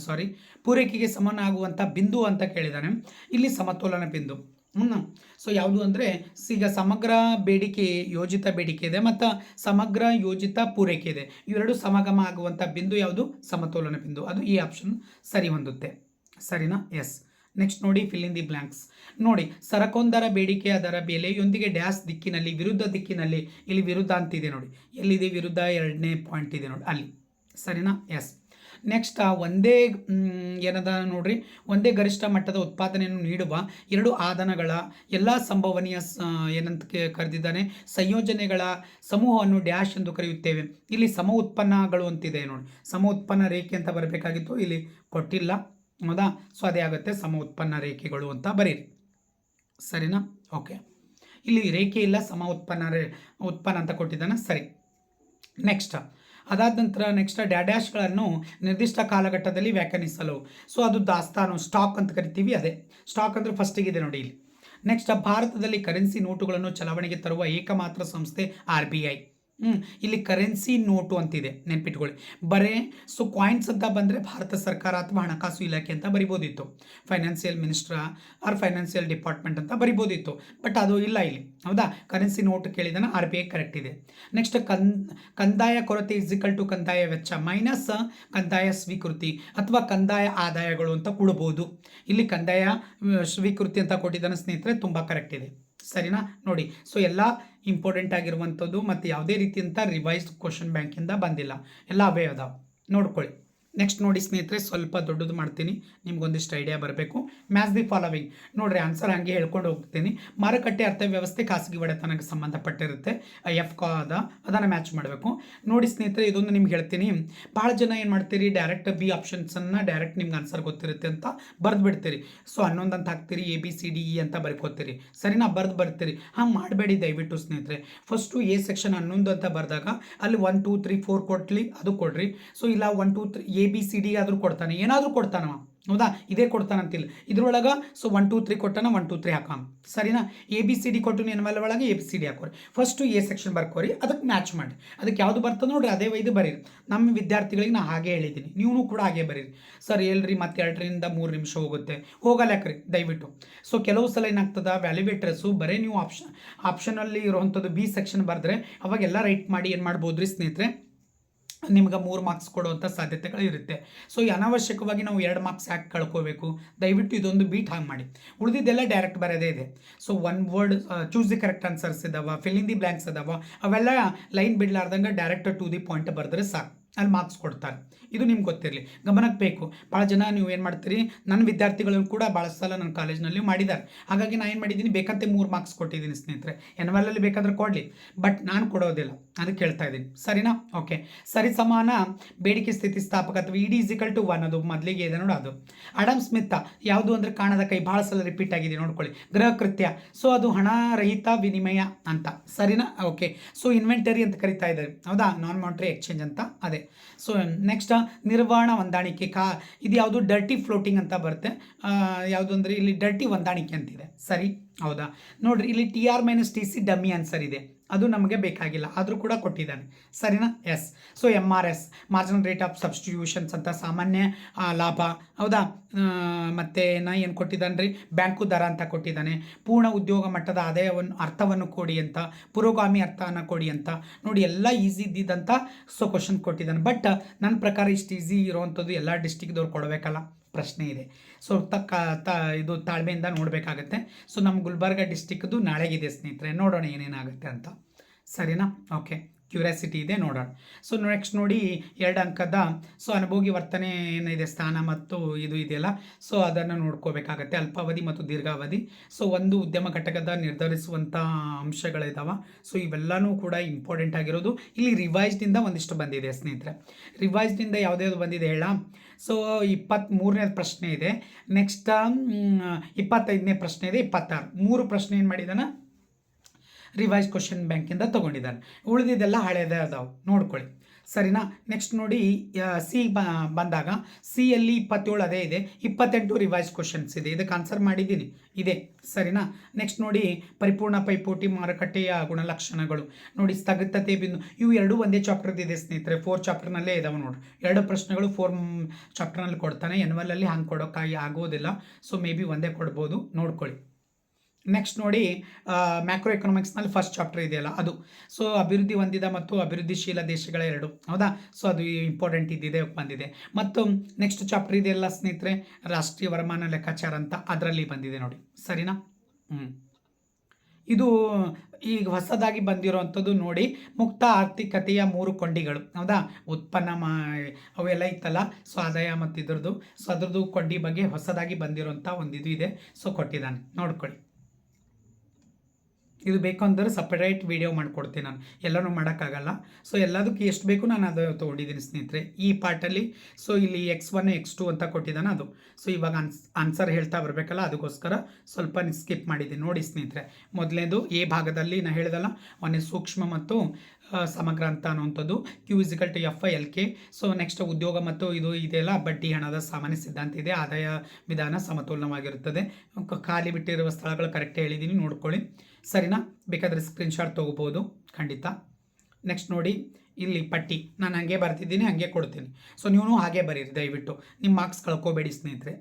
Speaker 1: ಸಾರಿ ಪೂರೈಕೆಗೆ ಸಮನಾಗುವಂಥ ಬಿಂದು ಅಂತ ಕೇಳಿದ್ದಾನೆ ಇಲ್ಲಿ ಸಮತೋಲನ ಬಿಂದು. ಹ್ಞೂ ಸೊ ಯಾವುದು ಅಂದರೆ, ಈಗ ಸಮಗ್ರ ಬೇಡಿಕೆ, ಯೋಜಿತ ಬೇಡಿಕೆ ಇದೆ, ಮತ್ತು ಸಮಗ್ರ ಯೋಜಿತ ಪೂರೈಕೆ ಇದೆ. ಇವೆರಡು ಸಮಗಮ ಆಗುವಂಥ ಬಿಂದು ಯಾವುದು? ಸಮತೋಲನ ಬಿಂದು. ಅದು ಈ ಆಪ್ಷನ್ ಸರಿ ಹೊಂದುತ್ತೆ. ಸರಿನಾ? ಎಸ್ ನೆಕ್ಸ್ಟ್ ನೋಡಿ ಫಿಲ್ ಇನ್ ದಿ ಬ್ಲ್ಯಾಂಕ್ಸ್ ನೋಡಿ, ಸರಕೊಂದರ ಬೇಡಿಕೆ ಅದರ ಬೆಲೆಯೊಂದಿಗೆ ಡ್ಯಾಶ್ ದಿಕ್ಕಿನಲ್ಲಿ, ವಿರುದ್ಧ ದಿಕ್ಕಿನಲ್ಲಿ ಇಲ್ಲಿ ವಿರುದ್ಧ ಅಂತಿದೆ ನೋಡಿ. ಎಲ್ಲಿದೆ ವಿರುದ್ಧ? ಎರಡನೇ ಪಾಯಿಂಟ್ ಇದೆ ನೋಡಿ. ಅಲ್ಲಿ. ಸರಿನಾ? ಎಸ್ ನೆಕ್ಸ್ಟ್ ಒಂದೇ ಏನದ ನೋಡ್ರಿ? ಒಂದೇ ಗರಿಷ್ಠ ಮಟ್ಟದ ಉತ್ಪಾದನೆಯನ್ನು ನೀಡುವ ಎರಡು ಆದನಗಳ ಎಲ್ಲ ಸಂಭವನೀಯ ಏನಂತ ಕರೆದಿದ್ದಾನೆ. ಸಂಯೋಜನೆಗಳ ಸಮೂಹವನ್ನು ಡ್ಯಾಶ್ ಎಂದು ಕರೆಯುತ್ತೇವೆ. ಇಲ್ಲಿ ಸಮ ಉತ್ಪನ್ನಗಳು ಅಂತಿದೆ ನೋಡಿ. ಸಮ ಉತ್ಪನ್ನ ರೇಖೆ ಅಂತ ಬರಬೇಕಾಗಿತ್ತು. ಇಲ್ಲಿ ಕೊಟ್ಟಿಲ್ಲ. ಹೌದಾ? ಸೊ ಅದೇ ಆಗುತ್ತೆ. ಸಮ ಉತ್ಪನ್ನ ರೇಖೆಗಳು ಅಂತ ಬರೀರಿ. ಸರಿನಾ? ಓಕೆ ಇಲ್ಲಿ ರೇಖೆ ಇಲ್ಲ, ಸಮ ಉತ್ಪನ್ನ ರೇ, ಉತ್ಪನ್ನ ಅಂತ ಕೊಟ್ಟಿದ್ದಾನೆ. ಸರಿ. ನೆಕ್ಸ್ಟ್ ಅದಾದ ನಂತರ ನೆಕ್ಸ್ಟ್ ಡ್ಯಾಡ್ಯಾಶ್ಗಳನ್ನು ನಿರ್ದಿಷ್ಟ ಕಾಲಘಟ್ಟದಲ್ಲಿ ವ್ಯಾಖ್ಯಾನಿಸಲು. ಸೊ ಅದು ದಾಸ್ತಾನು ಸ್ಟಾಕ್ ಅಂತ ಕರಿತೀವಿ, ಅದೇ. ಸ್ಟಾಕ್ ಅಂದರೆ ಫಸ್ಟಿಗಿದೆ ನೋಡಿ ಇಲ್ಲಿ. ನೆಕ್ಸ್ಟ್ ಭಾರತದಲ್ಲಿ ಕರೆನ್ಸಿ ನೋಟುಗಳನ್ನು ಚಲಾವಣೆಗೆ ತರುವ ಏಕಮಾತ್ರ ಸಂಸ್ಥೆ ಆರ್ ಬಿ ಐ ಹ್ಞೂ ಇಲ್ಲಿ ಕರೆನ್ಸಿ ನೋಟು ಅಂತಿದೆ, ನೆನ್ಪಿಟ್ಕೊಳ್ಳಿ. ಬರೇ ಸೊ ಕಾಯಿನ್ಸ್ ಅಂತ ಬಂದರೆ ಭಾರತ ಸರ್ಕಾರ ಅಥವಾ ಹಣಕಾಸು ಇಲಾಖೆ ಅಂತ ಬರಿಬೋದಿತ್ತು. Financial ministry or financial department ಅಂತ ಬರಿಬೋದಿತ್ತು. ಬಟ್ ಅದು ಇಲ್ಲ ಇಲ್ಲಿ. ಹೌದಾ? ಕರೆನ್ಸಿ ನೋಟ್ ಕೇಳಿದಾನ ಆರ್ ಬಿ ಐ ಕರೆಕ್ಟ್ ಇದೆ. ನೆಕ್ಸ್ಟ್ ಕನ್, ಕಂದಾಯ ಕೊರತೆ ಇಸಿಕಲ್ ಟು ಕಂದಾಯ ವೆಚ್ಚ ಮೈನಸ್ ಕಂದಾಯ ಸ್ವೀಕೃತಿ ಅಥವಾ ಕಂದಾಯ ಆದಾಯಗಳು ಅಂತ ಕೊಡ್ಬೋದು. ಇಲ್ಲಿ ಕಂದಾಯ ಸ್ವೀಕೃತಿ ಅಂತ ಕೊಟ್ಟಿದ್ದಾನೆ ಸ್ನೇಹಿತರೆ, ತುಂಬ ಕರೆಕ್ಟ್ ಇದೆ. ಸರಿನಾ? ನೋಡಿ. ಸೊ ಎಲ್ಲ ಇಂಪಾರ್ಟೆಂಟ್ ಆಗಿರುವಂಥದ್ದು ಮತ್ತು ಯಾವುದೇ ರೀತಿಯಂಥ ರಿವೈಸ್ಡ್ ಕ್ವಶನ್ ಬ್ಯಾಂಕಿಂದ ಬಂದಿಲ್ಲ. ಎಲ್ಲ ಅವೇ ಅದಾವೆ. ನೋಡ್ಕೊಳ್ಳಿ. ನೆಕ್ಸ್ಟ್ ನೋಡಿ ಸ್ನೇಹಿತರೆ, ಸ್ವಲ್ಪ ದೊಡ್ಡದು ಮಾಡ್ತೀನಿ. ನಿಮ್ಗೊಂದಿಷ್ಟು ಐಡಿಯಾ ಬರಬೇಕು. ಮ್ಯಾಚ್ ದಿ ಫಾಲೋವಿಂಗ್ ನೋಡ್ರಿ ಆನ್ಸರ್ ಹಾಗೆ ಹೇಳ್ಕೊಂಡು ಹೋಗ್ತೀನಿ. ಮಾರುಕಟ್ಟೆ ಅರ್ಥವ್ಯವಸ್ಥೆ ಖಾಸಗಿ ಒಡೆತನಕ್ಕೆ ಸಂಬಂಧಪಟ್ಟಿರುತ್ತೆ. ಎಫ್ ಕಾ ಅದ ಅದನ್ನು ಮ್ಯಾಚ್ ಮಾಡಬೇಕು. ನೋಡಿ ಸ್ನೇಹಿತರೆ, ಇದೊಂದು ನಿಮ್ಗೆ ಹೇಳ್ತೀನಿ. ಭಾಳ ಜನ ಏನು ಮಾಡ್ತೀರಿ? ಡೈರೆಕ್ಟ್ ಬಿ ಆಪ್ಷನ್ಸನ್ನು ಡೈರೆಕ್ಟ್ ನಿಮ್ಗೆ ಆನ್ಸರ್ ಗೊತ್ತಿರುತ್ತೆ ಅಂತ ಬರೆದು ಬಿಡ್ತೀರಿ ಸೊ ಹನ್ನೊಂದು ಅಂತ ಹಾಕ್ತೀರಿ A B C D E ಅಂತ ಬರ್ಕೋತೀರಿ. ಸರಿನಾ? ಬರೆದು ಬರ್ತೀರಿ. ಹಂಗೆ ಮಾಡಬೇಡಿ ದಯವಿಟ್ಟು ಸ್ನೇಹಿತರೆ. ಫಸ್ಟು ಎ ಸೆಕ್ಷನ್ ಹನ್ನೊಂದು ಅಂತ ಬರೆದಾಗ ಅಲ್ಲಿ ಒನ್ ಟೂ ತ್ರೀ ಫೋರ್ ಕೊಟ್ಲಿ ಅದು ಕೊಡ್ರಿ. ಸೊ ಇಲ್ಲ one two three A B C D ಆದರೂ ಕೊಡ್ತಾನೆ, ಏನಾದರೂ ಕೊಡ್ತಾನವ. ಹೌದಾ? ಇದೇ ಕೊಡ್ತಾನಂತಿಲ್ಲ. ಇದ್ರೊಳಗೆ ಸೊ ಒನ್ ಟೂ ತ್ರೀ ಕೊಟ್ಟಾನ ಒನ್ ಟೂ ತ್ರೀ ಹಾಕಾಮ ಸರಿನಾ? ಎ ಬಿ ಸಿ ಡಿ ಕೊಟ್ಟು ಎನ್ವಲ್ ಒಳಗೆ? ಎ ಬಿ ಸಿ ಡಿ ಹಾಕೋರಿ. ಫಸ್ಟು ಎ ಸೆಕ್ಷನ್ ಬರ್ಕೋರಿ ಅದಕ್ಕೆ ಮ್ಯಾಚ್ ಮಾಡಿ ಅದಕ್ಕೆ ಯಾವುದು ಬರ್ತದೆ ನೋಡ್ರಿ, ಅದೇ ವೈದು ಬರೀರಿ. ನಮ್ಮ ವಿದ್ಯಾರ್ಥಿಗಳಿಗೆ ನಾನು ಹಾಗೆ ಹೇಳಿದ್ದೀನಿ ನೀವು ಕೂಡ ಹಾಗೆ ಬರೀರಿ. ಸರ್ ಹೇಳ್ರಿ ಮತ್ತೆ ಎರಡರಿಂದ ಮೂರು ನಿಮಿಷ ಹೋಗುತ್ತೆ. ಹೋಗಲ್ಯಾಕ್ರಿ, ದಯವಿಟ್ಟು. ಸೊ ಕೆಲವು ಸಲ ಏನಾಗ್ತದೆ ವ್ಯಾಲ್ಯುವೇಟ್ರಸ್ಸು ಬರೀ ನೀವು ಆಪ್ಷನ್ ಆಪ್ಷನಲ್ಲಿ ಇರುವಂಥದ್ದು ಬಿ ಸೆಕ್ಷನ್ ಬರೆದ್ರೆ ಅವಾಗೆಲ್ಲ ರೈಟ್ ಮಾಡಿ ಏನು ಮಾಡ್ಬೋದು ರೀ ಸ್ನೇಹಿತರೆ? ನಿಮ್ಗೆ ಮೂರು ಮಾರ್ಕ್ಸ್ ಕೊಡುವಂಥ ಸಾಧ್ಯತೆಗಳು ಇರುತ್ತೆ. ಸೊ ಅನಾವಶ್ಯಕವಾಗಿ ನಾವು ಎರಡು ಮಾರ್ಕ್ಸ್ ಯಾಕೆ ಕಳ್ಕೋಬೇಕು? ದಯವಿಟ್ಟು ಇದೊಂದು ಬೀಟ್ ಹಾಗೆ ಮಾಡಿ. ಉಳಿದಿದ್ದೆಲ್ಲ ಡೈರೆಕ್ಟ್ ಬರೋದೇ ಇದೆ. So one word choose the correct answers ಇದಾವ ಫಿಲ್ ದಿ ಬ್ಲ್ಯಾಂಕ್ಸ್ ಅದಾವ ಅವೆಲ್ಲ ಲೈನ್ ಬಿಡ್ಲಾರ್ದಂಗೆ ಡೈರೆಕ್ಟ್ ಟು ದಿ ಪಾಯಿಂಟ್ ಬರೆದ್ರೆ ಸಾಕು. ಅಲ್ಲಿ ಮಾರ್ಕ್ಸ್ ಕೊಡ್ತಾರೆ ಇದು ನಿಮ್ಗೆ ಗೊತ್ತಿರಲಿ. ಗಮನಕ್ಕೆ ಬೇಕು. ಭಾಳ ಜನ ನೀವು ಏನು ಮಾಡ್ತೀರಿ? ನನ್ನ ವಿದ್ಯಾರ್ಥಿಗಳನ್ನು ಕೂಡ ಭಾಳ ಸಲ ನನ್ನ ಕಾಲೇಜ್ನಲ್ಲಿ ಮಾಡಿದ್ದಾರೆ. ಹಾಗಾಗಿ ನಾನು ಏನು ಮಾಡಿದ್ದೀನಿ? ಬೇಕಂತೆ ಮೂರು ಮಾರ್ಕ್ಸ್ ಕೊಟ್ಟಿದ್ದೀನಿ ಸ್ನೇಹಿತರೆ. ಎನ್ವಲಲ್ಲಿ ಬೇಕಾದ್ರೆ ಕೊಡಲಿ. ಬಟ್ ನಾನು ಕೊಡೋದಿಲ್ಲ. ಅದಕ್ಕೆ ಹೇಳ್ತಾ ಇದ್ದೀನಿ. ಸರಿನಾ? ಓಕೆ ಸರಿ ಸಮಾನ ಬೇಡಿಕೆ ಸ್ಥಿತಿಸ್ಥಾಪಕ ಅಥವಾ ಇಡಿ ಇಸಿಕಲ್ ಟು ಒನ್ ಅದು ಮೊದಲಿಗೆ ಇದೆ ನೋಡು ಅದು. ಅಡಮ್ ಸ್ಮಿತ್ ಯಾವುದು ಅಂದರೆ ಕಾಣದ ಕೈ ಭಾಳ ಸಲ ರಿಪೀಟ್ ಆಗಿದೆ ನೋಡ್ಕೊಳ್ಳಿ. ಗೃಹ ಕೃತ್ಯ. ಸೊ ಅದು ಹಣ ರಹಿತ ವಿನಿಮಯ ಅಂತ. ಸರಿನಾ? ಓಕೆ ಸೊ ಇನ್ವೆಂಟರಿ ಅಂತ ಕರಿತಾ ಇದ್ದಾರೆ. ಹೌದಾ? ನಾನ್ ಮಾನಿಟರಿ ಎಕ್ಸ್ಚೇಂಜ್ ಅಂತ. ಅದೇ. ಸೊ ನೆಕ್ಸ್ಟ್ ನಿರ್ವಹಣ ಹೊಂದಾಣಿಕೆ ಕಾ, ಇದು ಯಾವುದು ಡರ್ಟಿ ಫ್ಲೋಟಿಂಗ್ ಅಂತ ಬರುತ್ತೆ. ಯಾವುದು ಅಂದರೆ ಇಲ್ಲಿ ಡರ್ಟಿ ಹೊಂದಾಣಿಕೆ ಅಂತಿದೆ. ಸರಿ? ಹೌದಾ? ನೋಡ್ರಿ, ಇಲ್ಲಿ T R minus T C dummy answer ಇದೆ. ಅದು ನಮಗೆ ಬೇಕಾಗಿಲ್ಲ. ಆದರೂ ಕೂಡ ಕೊಟ್ಟಿದ್ದಾನೆ. ಸರಿನಾ? Yes so M R S marginal rate of substitutions ಅಂತ ಸಾಮಾನ್ಯ ಲಾಭ. ಹೌದಾ? ಮತ್ತು ನಾ ಏನು ಕೊಟ್ಟಿದ್ದಾನೆ ರೀ ಬ್ಯಾಂಕು ದರ ಅಂತ ಕೊಟ್ಟಿದ್ದಾನೆ. ಪೂರ್ಣ ಉದ್ಯೋಗ ಮಟ್ಟದ ಆದಾಯವನ್ನು, ಅರ್ಥವನ್ನು ಕೊಡಿ ಅಂತ, ಪುರೋಗಾಮಿ ಅರ್ಥವನ್ನು ಕೊಡಿ ಅಂತ. ನೋಡಿ, ಎಲ್ಲ ಈಸಿ ಇದ್ದಿದ್ದಂಥ ಸೊ ಕ್ವಶನ್ ಕೊಟ್ಟಿದ್ದಾನೆ. ಬಟ್ ನನ್ನ ಪ್ರಕಾರ ಇಷ್ಟು ಈಸಿ ಇರೋವಂಥದ್ದು ಎಲ್ಲ ಡಿಸ್ಟಿಕ್ದವ್ರು ಕೊಡಬೇಕಲ್ಲ. ಪ್ರಶ್ನೆ ಇದೆ. ಸೊ ತಕ್ಕ ತ ಇದು ತಾಳ್ಮೆಯಿಂದ ನೋಡಬೇಕಾಗತ್ತೆ. ಸೊ ನಮ್ಮ ಗುಲ್ಬರ್ಗ ಡಿಸ್ಟಿಕ್ದು ನಾಳೆಗಿದೆ ಸ್ನೇಹಿತರೆ. ನೋಡೋಣ ಏನೇನಾಗುತ್ತೆ ಅಂತ. ಸರಿನಾ? ಓಕೆ ಕ್ಯೂರಿಯಾಸಿಟಿ ಇದೆ, ನೋಡೋಣ. ಸೊ ನೆಕ್ಸ್ಟ್ ನೋಡಿ ಎರಡು ಅಂಕದ. ಸೊ ಅನುಭೋಗಿ ವರ್ತನೆ ಏನಿದೆ? ಸ್ಥಾನ ಮತ್ತು ಇದು ಇದೆಯಲ್ಲ. ಸೊ ಅದನ್ನು ನೋಡ್ಕೋಬೇಕಾಗತ್ತೆ. ಅಲ್ಪಾವಧಿ ಮತ್ತು ದೀರ್ಘಾವಧಿ. ಸೊ ಒಂದು ಉದ್ಯಮ ಘಟಕದ ನಿರ್ಧರಿಸುವಂಥ ಅಂಶಗಳಿದಾವೆ. ಸೊ ಇವೆಲ್ಲನೂ ಕೂಡ ಇಂಪಾರ್ಟೆಂಟ್ ಆಗಿರೋದು. ಇಲ್ಲಿ ರಿವೈಸ್ಡಿಂದ ಒಂದಿಷ್ಟು ಬಂದಿದೆ ಸ್ನೇಹಿತರೆ. ರಿವೈಸ್ಡಿಂದ ಯಾವುದ್ಯಾವುದು ಬಂದಿದೆ ಹೇಳ? ಸೊ ಇಪ್ಪತ್ತ್ಮೂರನೇ ಪ್ರಶ್ನೆ ಇದೆ. ನೆಕ್ಸ್ಟ್ ಇಪ್ಪತ್ತೈದನೇ ಪ್ರಶ್ನೆ ಇದೆ, ಇಪ್ಪತ್ತಾರು. ಮೂರು ಪ್ರಶ್ನೆ ಏನು ಮಾಡಿದ್ದಾನೆ? ರಿವೈಸ್ ಕ್ವಶನ್ ಬ್ಯಾಂಕಿಂದ ತೊಗೊಂಡಿದ್ದಾನೆ. ಉಳಿದಿದ್ದೆಲ್ಲ ಹಳೆಯದೇ ಅದಾವೆ. ನೋಡ್ಕೊಳ್ಳಿ. ಸರಿನಾ? ನೆಕ್ಸ್ಟ್ ನೋಡಿ ಸಿ ಬ, ಬಂದಾಗ ಸಿಯಲ್ಲಿ ಇಪ್ಪತ್ತೇಳು ಅದೇ ಇದೆ. ಇಪ್ಪತ್ತೆಂಟು ರಿವೈಸ್ ಕ್ವಶನ್ಸ್ ಇದೆ. ಇದಕ್ಕೆ ಆನ್ಸರ್ ಮಾಡಿದ್ದೀನಿ. ಇದೆ. ಸರಿನಾ? ನೆಕ್ಸ್ಟ್ ನೋಡಿ, ಪರಿಪೂರ್ಣ ಪೈಪೋಟಿ ಮಾರುಕಟ್ಟೆಯ ಗುಣಲಕ್ಷಣಗಳು. ನೋಡಿ, ಸ್ಥಗಿತತೆ ಬಿಂದು, ಇವು ಎರಡೂ ಒಂದೇ ಚಾಪ್ಟರ್ದಿದೆ ಸ್ನೇಹಿತರೆ. ಫೋರ್ ಚಾಪ್ಟರ್ನಲ್ಲೇ ಇದಾವೆ ನೋಡಿ ಎರಡು ಪ್ರಶ್ನೆಗಳು ಫೋರ್ ಚಾಪ್ಟರ್ನಲ್ಲಿ ಕೊಡ್ತಾನೆ. ಎನ್ವಲಲ್ಲಿ ಹಂಗೆ ಕೊಡೋಕ್ಕಾಗಿ ಆಗೋದಿಲ್ಲ. ಸೊ ಮೇ ಬಿ ಒಂದೇ ಕೊಡ್ಬೋದು. ನೋಡ್ಕೊಳ್ಳಿ. ನೆಕ್ಸ್ಟ್ ನೋಡಿ ಮ್ಯಾಕ್ರೋ ಎಕನಾಮಿಕ್ಸ್ನಲ್ಲಿ ಫಸ್ಟ್ ಚಾಪ್ಟರ್ ಇದೆಯಲ್ಲ, ಅದು. ಸೊ ಅಭಿವೃದ್ಧಿ ಹೊಂದಿದ ಮತ್ತು ಅಭಿವೃದ್ಧಿಶೀಲ ದೇಶಗಳ ಎರಡು. ಹೌದಾ? ಸೊ ಅದು ಇಂಪಾರ್ಟೆಂಟ್ ಇದ್ದಿದೆ, ಬಂದಿದೆ. ಮತ್ತು ನೆಕ್ಸ್ಟ್ ಚಾಪ್ಟರ್ ಇದೆಯಲ್ಲ ಸ್ನೇಹಿತರೆ, ರಾಷ್ಟ್ರೀಯ ವರಮಾನ ಲೆಕ್ಕಾಚಾರ ಅಂತ ಅದರಲ್ಲಿ ಬಂದಿದೆ ನೋಡಿ. ಸರಿನಾ? ಹ್ಞೂ ಇದು ಈಗ ಹೊಸದಾಗಿ ಬಂದಿರೋವಂಥದ್ದು ನೋಡಿ, ಮುಕ್ತ ಆರ್ಥಿಕತೆಯ ಮೂರು ಕೊಂಡಿಗಳು. ಹೌದಾ? ಉತ್ಪನ್ನ ಮಾ, ಅವೆಲ್ಲ ಇತ್ತಲ್ಲ ಸೊ ಆದಾಯ ಮತ್ತು ಇದ್ರದ್ದು ಸೊ ಅದ್ರದ್ದು ಕೊಂಡಿ ಬಗ್ಗೆ ಹೊಸದಾಗಿ ಬಂದಿರೋಂಥ ಒಂದು ಇದು. ಇದೆ ಸೊ ಕೊಟ್ಟಿದ್ದಾನೆ. ನೋಡ್ಕೊಳ್ಳಿ. ಇದು ಬೇಕು ಅಂದರೆ ಸಪ್ರೇಟ್ ವೀಡಿಯೋ ಮಾಡಿಕೊಡ್ತೀನಿ ನಾನು. ಎಲ್ಲನೂ ಮಾಡೋಕ್ಕಾಗಲ್ಲ. ಸೊ ಎಲ್ಲದಕ್ಕೆ ಎಷ್ಟು ಬೇಕು ನಾನು ಅದು ತೊಗೊಂಡಿದ್ದೀನಿ ಸ್ನೇಹಿತರೆ. ಈ ಪಾರ್ಟಲ್ಲಿ ಸೊ ಇಲ್ಲಿ ಎಕ್ಸ್ ಒನ್ ಎಕ್ಸ್ ಟು ಅಂತ ಕೊಟ್ಟಿದ್ದಾನೆ ಅದು. ಸೊ ಇವಾಗ ಆನ್ಸ್ ಆನ್ಸರ್ ಹೇಳ್ತಾ ಬರಬೇಕಲ್ಲ, ಅದಕ್ಕೋಸ್ಕರ ಸ್ವಲ್ಪ ಸ್ಕಿಪ್ ಮಾಡಿದ್ದೀನಿ. ನೋಡಿ ಸ್ನೇಹಿತರೆ ಮೊದಲನೇದು ಎ ಭಾಗದಲ್ಲಿ ನಾನು ಹೇಳಿದಲ್ಲ, ಒಂದೇ ಸೂಕ್ಷ್ಮ ಮತ್ತು ಸಮಗ್ರ ಅಂತ ಅನ್ನುವಂಥದ್ದು. Q equal to F I L K so next ಉದ್ಯೋಗ ಮತ್ತು ಇದು ಇದೆಲ್ಲ ಬಡ್ಡಿ ಹಣದ ಸಾಮಾನ್ಯ ಸಿದ್ಧಾಂತ ಇದೆ. ಆದಾಯ ವಿಧಾನ ಸಮತೋಲನವಾಗಿರುತ್ತದೆ. ಖಾಲಿ ಬಿಟ್ಟಿರುವ ಸ್ಥಳಗಳು ಕರೆಕ್ಟ್ ಹೇಳಿದ್ದೀನಿ ನೋಡ್ಕೊಳ್ಳಿ. ಸರಿನಾ? ಬೇಕಾದರೆ ಸ್ಕ್ರೀನ್ಶಾಟ್ ತೊಗೋಬೋದು. ಖಂಡಿತ. ನೆಕ್ಸ್ಟ್ ನೋಡಿ, ಇಲ್ಲಿ ಪಟ್ಟಿ. ನಾನು ಹಾಗೆ ಬರ್ತಿದ್ದೀನಿ, ಹಾಗೆ ಕೊಡ್ತೀನಿ. ಸೊ ನೀವು ಹಾಗೆ ಬರೀರಿ, ದಯವಿಟ್ಟು. ನಿಮ್ಮ ಮಾರ್ಕ್ಸ್ ಕಳ್ಕೊಬೇಡಿ ಸ್ನೇಹಿತರೆ.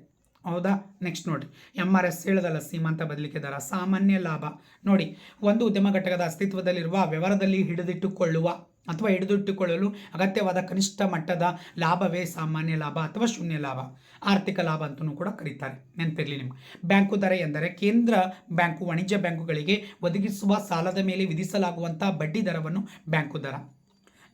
Speaker 1: ಹೌದಾ? ನೆಕ್ಸ್ಟ್ ನೋಡಿ. ಎಂ ಆರ್ ಎಸ್ ಹೇಳದಲ್ಲ, ಸೀಮಾಂತ ಬದಲಿಕೆ ದರ, ಸಾಮಾನ್ಯ ಲಾಭ. ನೋಡಿ, ಒಂದು ಉದ್ಯಮ ಘಟಕದ ಅಸ್ತಿತ್ವದಲ್ಲಿರುವ, ವ್ಯವಹಾರದಲ್ಲಿ ಹಿಡಿದಿಟ್ಟುಕೊಳ್ಳುವ ಅಥವಾ ಹಿಡಿದಿಟ್ಟುಕೊಳ್ಳಲು ಅಗತ್ಯವಾದ ಕನಿಷ್ಠ ಮಟ್ಟದ ಲಾಭವೇ ಸಾಮಾನ್ಯ ಲಾಭ ಅಥವಾ ಶೂನ್ಯ ಲಾಭ. ಆರ್ಥಿಕ ಲಾಭ ಅಂತಲೂ ಕೂಡ ಕರೀತಾರೆ. ನೆನಪಿರಲಿ ನಿಮ್ಗೆ. ಬ್ಯಾಂಕು ದರ ಎಂದರೆ ಕೇಂದ್ರ ಬ್ಯಾಂಕು ವಾಣಿಜ್ಯ ಬ್ಯಾಂಕುಗಳಿಗೆ ಒದಗಿಸುವ ಸಾಲದ ಮೇಲೆ ವಿಧಿಸಲಾಗುವಂಥ ಬಡ್ಡಿ ದರವನ್ನು ಬ್ಯಾಂಕು ದರ.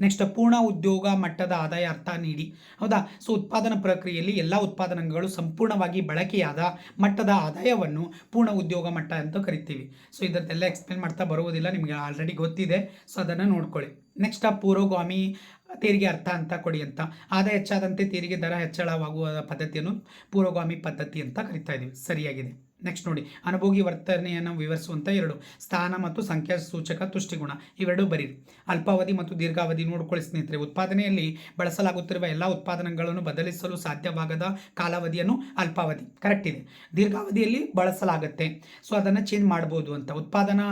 Speaker 1: ನೆಕ್ಸ್ಟ್ ಪೂರ್ಣ ಉದ್ಯೋಗ ಮಟ್ಟದ ಆದಾಯ ಅರ್ಥ ನೀಡಿ. ಹೌದಾ? ಸೊ ಉತ್ಪಾದನಾ ಪ್ರಕ್ರಿಯೆಯಲ್ಲಿ ಎಲ್ಲ ಉತ್ಪಾದನಾಂಗಗಳು ಸಂಪೂರ್ಣವಾಗಿ ಬಳಕೆಯಾದ ಮಟ್ಟದ ಆದಾಯವನ್ನು ಪೂರ್ಣ ಉದ್ಯೋಗ ಮಟ್ಟ ಅಂತ ಕರಿತೀವಿ. ಸೊ ಇದರದ್ದೆಲ್ಲ ಎಕ್ಸ್ಪ್ಲೇನ್ ಮಾಡ್ತಾ ಬರುವುದಿಲ್ಲ, ನಿಮಗೆ ಆಲ್ರೆಡಿ ಗೊತ್ತಿದೆ. ಸೊ ಅದನ್ನು ನೋಡ್ಕೊಳ್ಳಿ. ನೆಕ್ಸ್ಟ್ ಪೂರ್ವಗಾಮಿ ತೆರಿಗೆ ಅರ್ಥ ಅಂತ ಕೊಡಿ ಅಂತ. ಆದಾಯ ಹೆಚ್ಚಾದಂತೆ ತೆರಿಗೆ ದರ ಹೆಚ್ಚಳವಾಗುವ ಪದ್ಧತಿಯನ್ನು ಪೂರ್ವಗಾಮಿ ಪದ್ಧತಿ ಅಂತ ಕರಿತಾ ಇದ್ದೀವಿ ಸರಿಯಾಗಿದೆ. ನೆಕ್ಸ್ಟ್ ನೋಡಿ, ಅನುಭೋಗಿ ವರ್ತನೆಯನ್ನು ವಿವರಿಸುವಂಥ ಎರಡು, ಸ್ಥಾನ ಮತ್ತು ಸಂಖ್ಯಾ ಸೂಚಕ ತುಷ್ಟಿಗುಣ, ಇವೆರಡೂ ಬರೀರಿ. ಅಲ್ಪಾವಧಿ ಮತ್ತು ದೀರ್ಘಾವಧಿ ನೋಡ್ಕೊಳ್ಳಿ ಸ್ನೇಹಿತರೆ, ಉತ್ಪಾದನೆಯಲ್ಲಿ ಬಳಸಲಾಗುತ್ತಿರುವ ಎಲ್ಲ ಉತ್ಪಾದನೆಗಳನ್ನು ಬದಲಿಸಲು ಸಾಧ್ಯವಾಗದ ಕಾಲಾವಧಿಯನ್ನು ಅಲ್ಪಾವಧಿ ಕರೆಕ್ಟ್ ಇದೆ. ದೀರ್ಘಾವಧಿಯಲ್ಲಿ ಬಳಸಲಾಗುತ್ತೆ. ಸೊ ಅದನ್ನು ಚೇಂಜ್ ಮಾಡ್ಬೋದು ಅಂತ. ಉತ್ಪಾದನಾ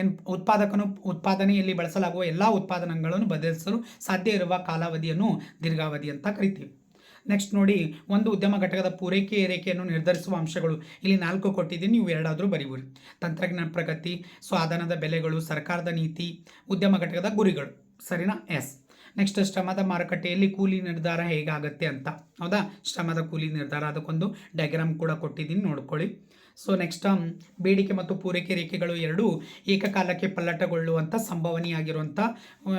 Speaker 1: ಏನು, ಉತ್ಪಾದಕನು, ಉತ್ಪಾದನೆಯಲ್ಲಿ ಬಳಸಲಾಗುವ ಎಲ್ಲ ಉತ್ಪಾದನೆಗಳನ್ನು ಬದಲಿಸಲು ಸಾಧ್ಯ ಇರುವ ಕಾಲಾವಧಿಯನ್ನು ದೀರ್ಘಾವಧಿ ಅಂತ ಕರಿತೀವಿ. ನೆಕ್ಸ್ಟ್ ನೋಡಿ, ಒಂದು ಉದ್ಯಮ ಘಟಕದ ಪೂರೈಕೆ ರೇಖೆಯನ್ನು ನಿರ್ಧರಿಸುವ ಅಂಶಗಳು. ಇಲ್ಲಿ ನಾಲ್ಕು ಕೊಟ್ಟಿದ್ದೀನಿ, ನೀವು ಎರಡಾದರೂ ಬರೀಬೋದು. ತಂತ್ರಜ್ಞಾನ ಪ್ರಗತಿ, ಸ್ವಾಧನದ ಬೆಲೆಗಳು, ಸರ್ಕಾರದ ನೀತಿ, ಉದ್ಯಮ ಘಟಕದ ಗುರಿಗಳು. ಸರಿನಾ? ಎಸ್ ನೆಕ್ಸ್ಟ್ ಶ್ರಮದ ಮಾರುಕಟ್ಟೆಯಲ್ಲಿ ಕೂಲಿ ನಿರ್ಧಾರ ಹೇಗಾಗುತ್ತೆ ಅಂತ. ಹೌದಾ? ಶ್ರಮದ ಕೂಲಿ ನಿರ್ಧಾರ, ಅದಕ್ಕೊಂದು ಡಯಾಗ್ರಾಮ್ ಕೂಡ ಕೊಟ್ಟಿದ್ದೀನಿ, ನೋಡ್ಕೊಳ್ಳಿ. ಸೊ ನೆಕ್ಸ್ಟ್ ಬೇಡಿಕೆ ಮತ್ತು ಪೂರೈಕೆ ರೇಖೆಗಳು ಎರಡೂ ಏಕಕಾಲಕ್ಕೆ ಪಲ್ಲಟಗೊಳ್ಳುವಂಥ ಸಂಭವನೀಯಾಗಿರುವಂಥ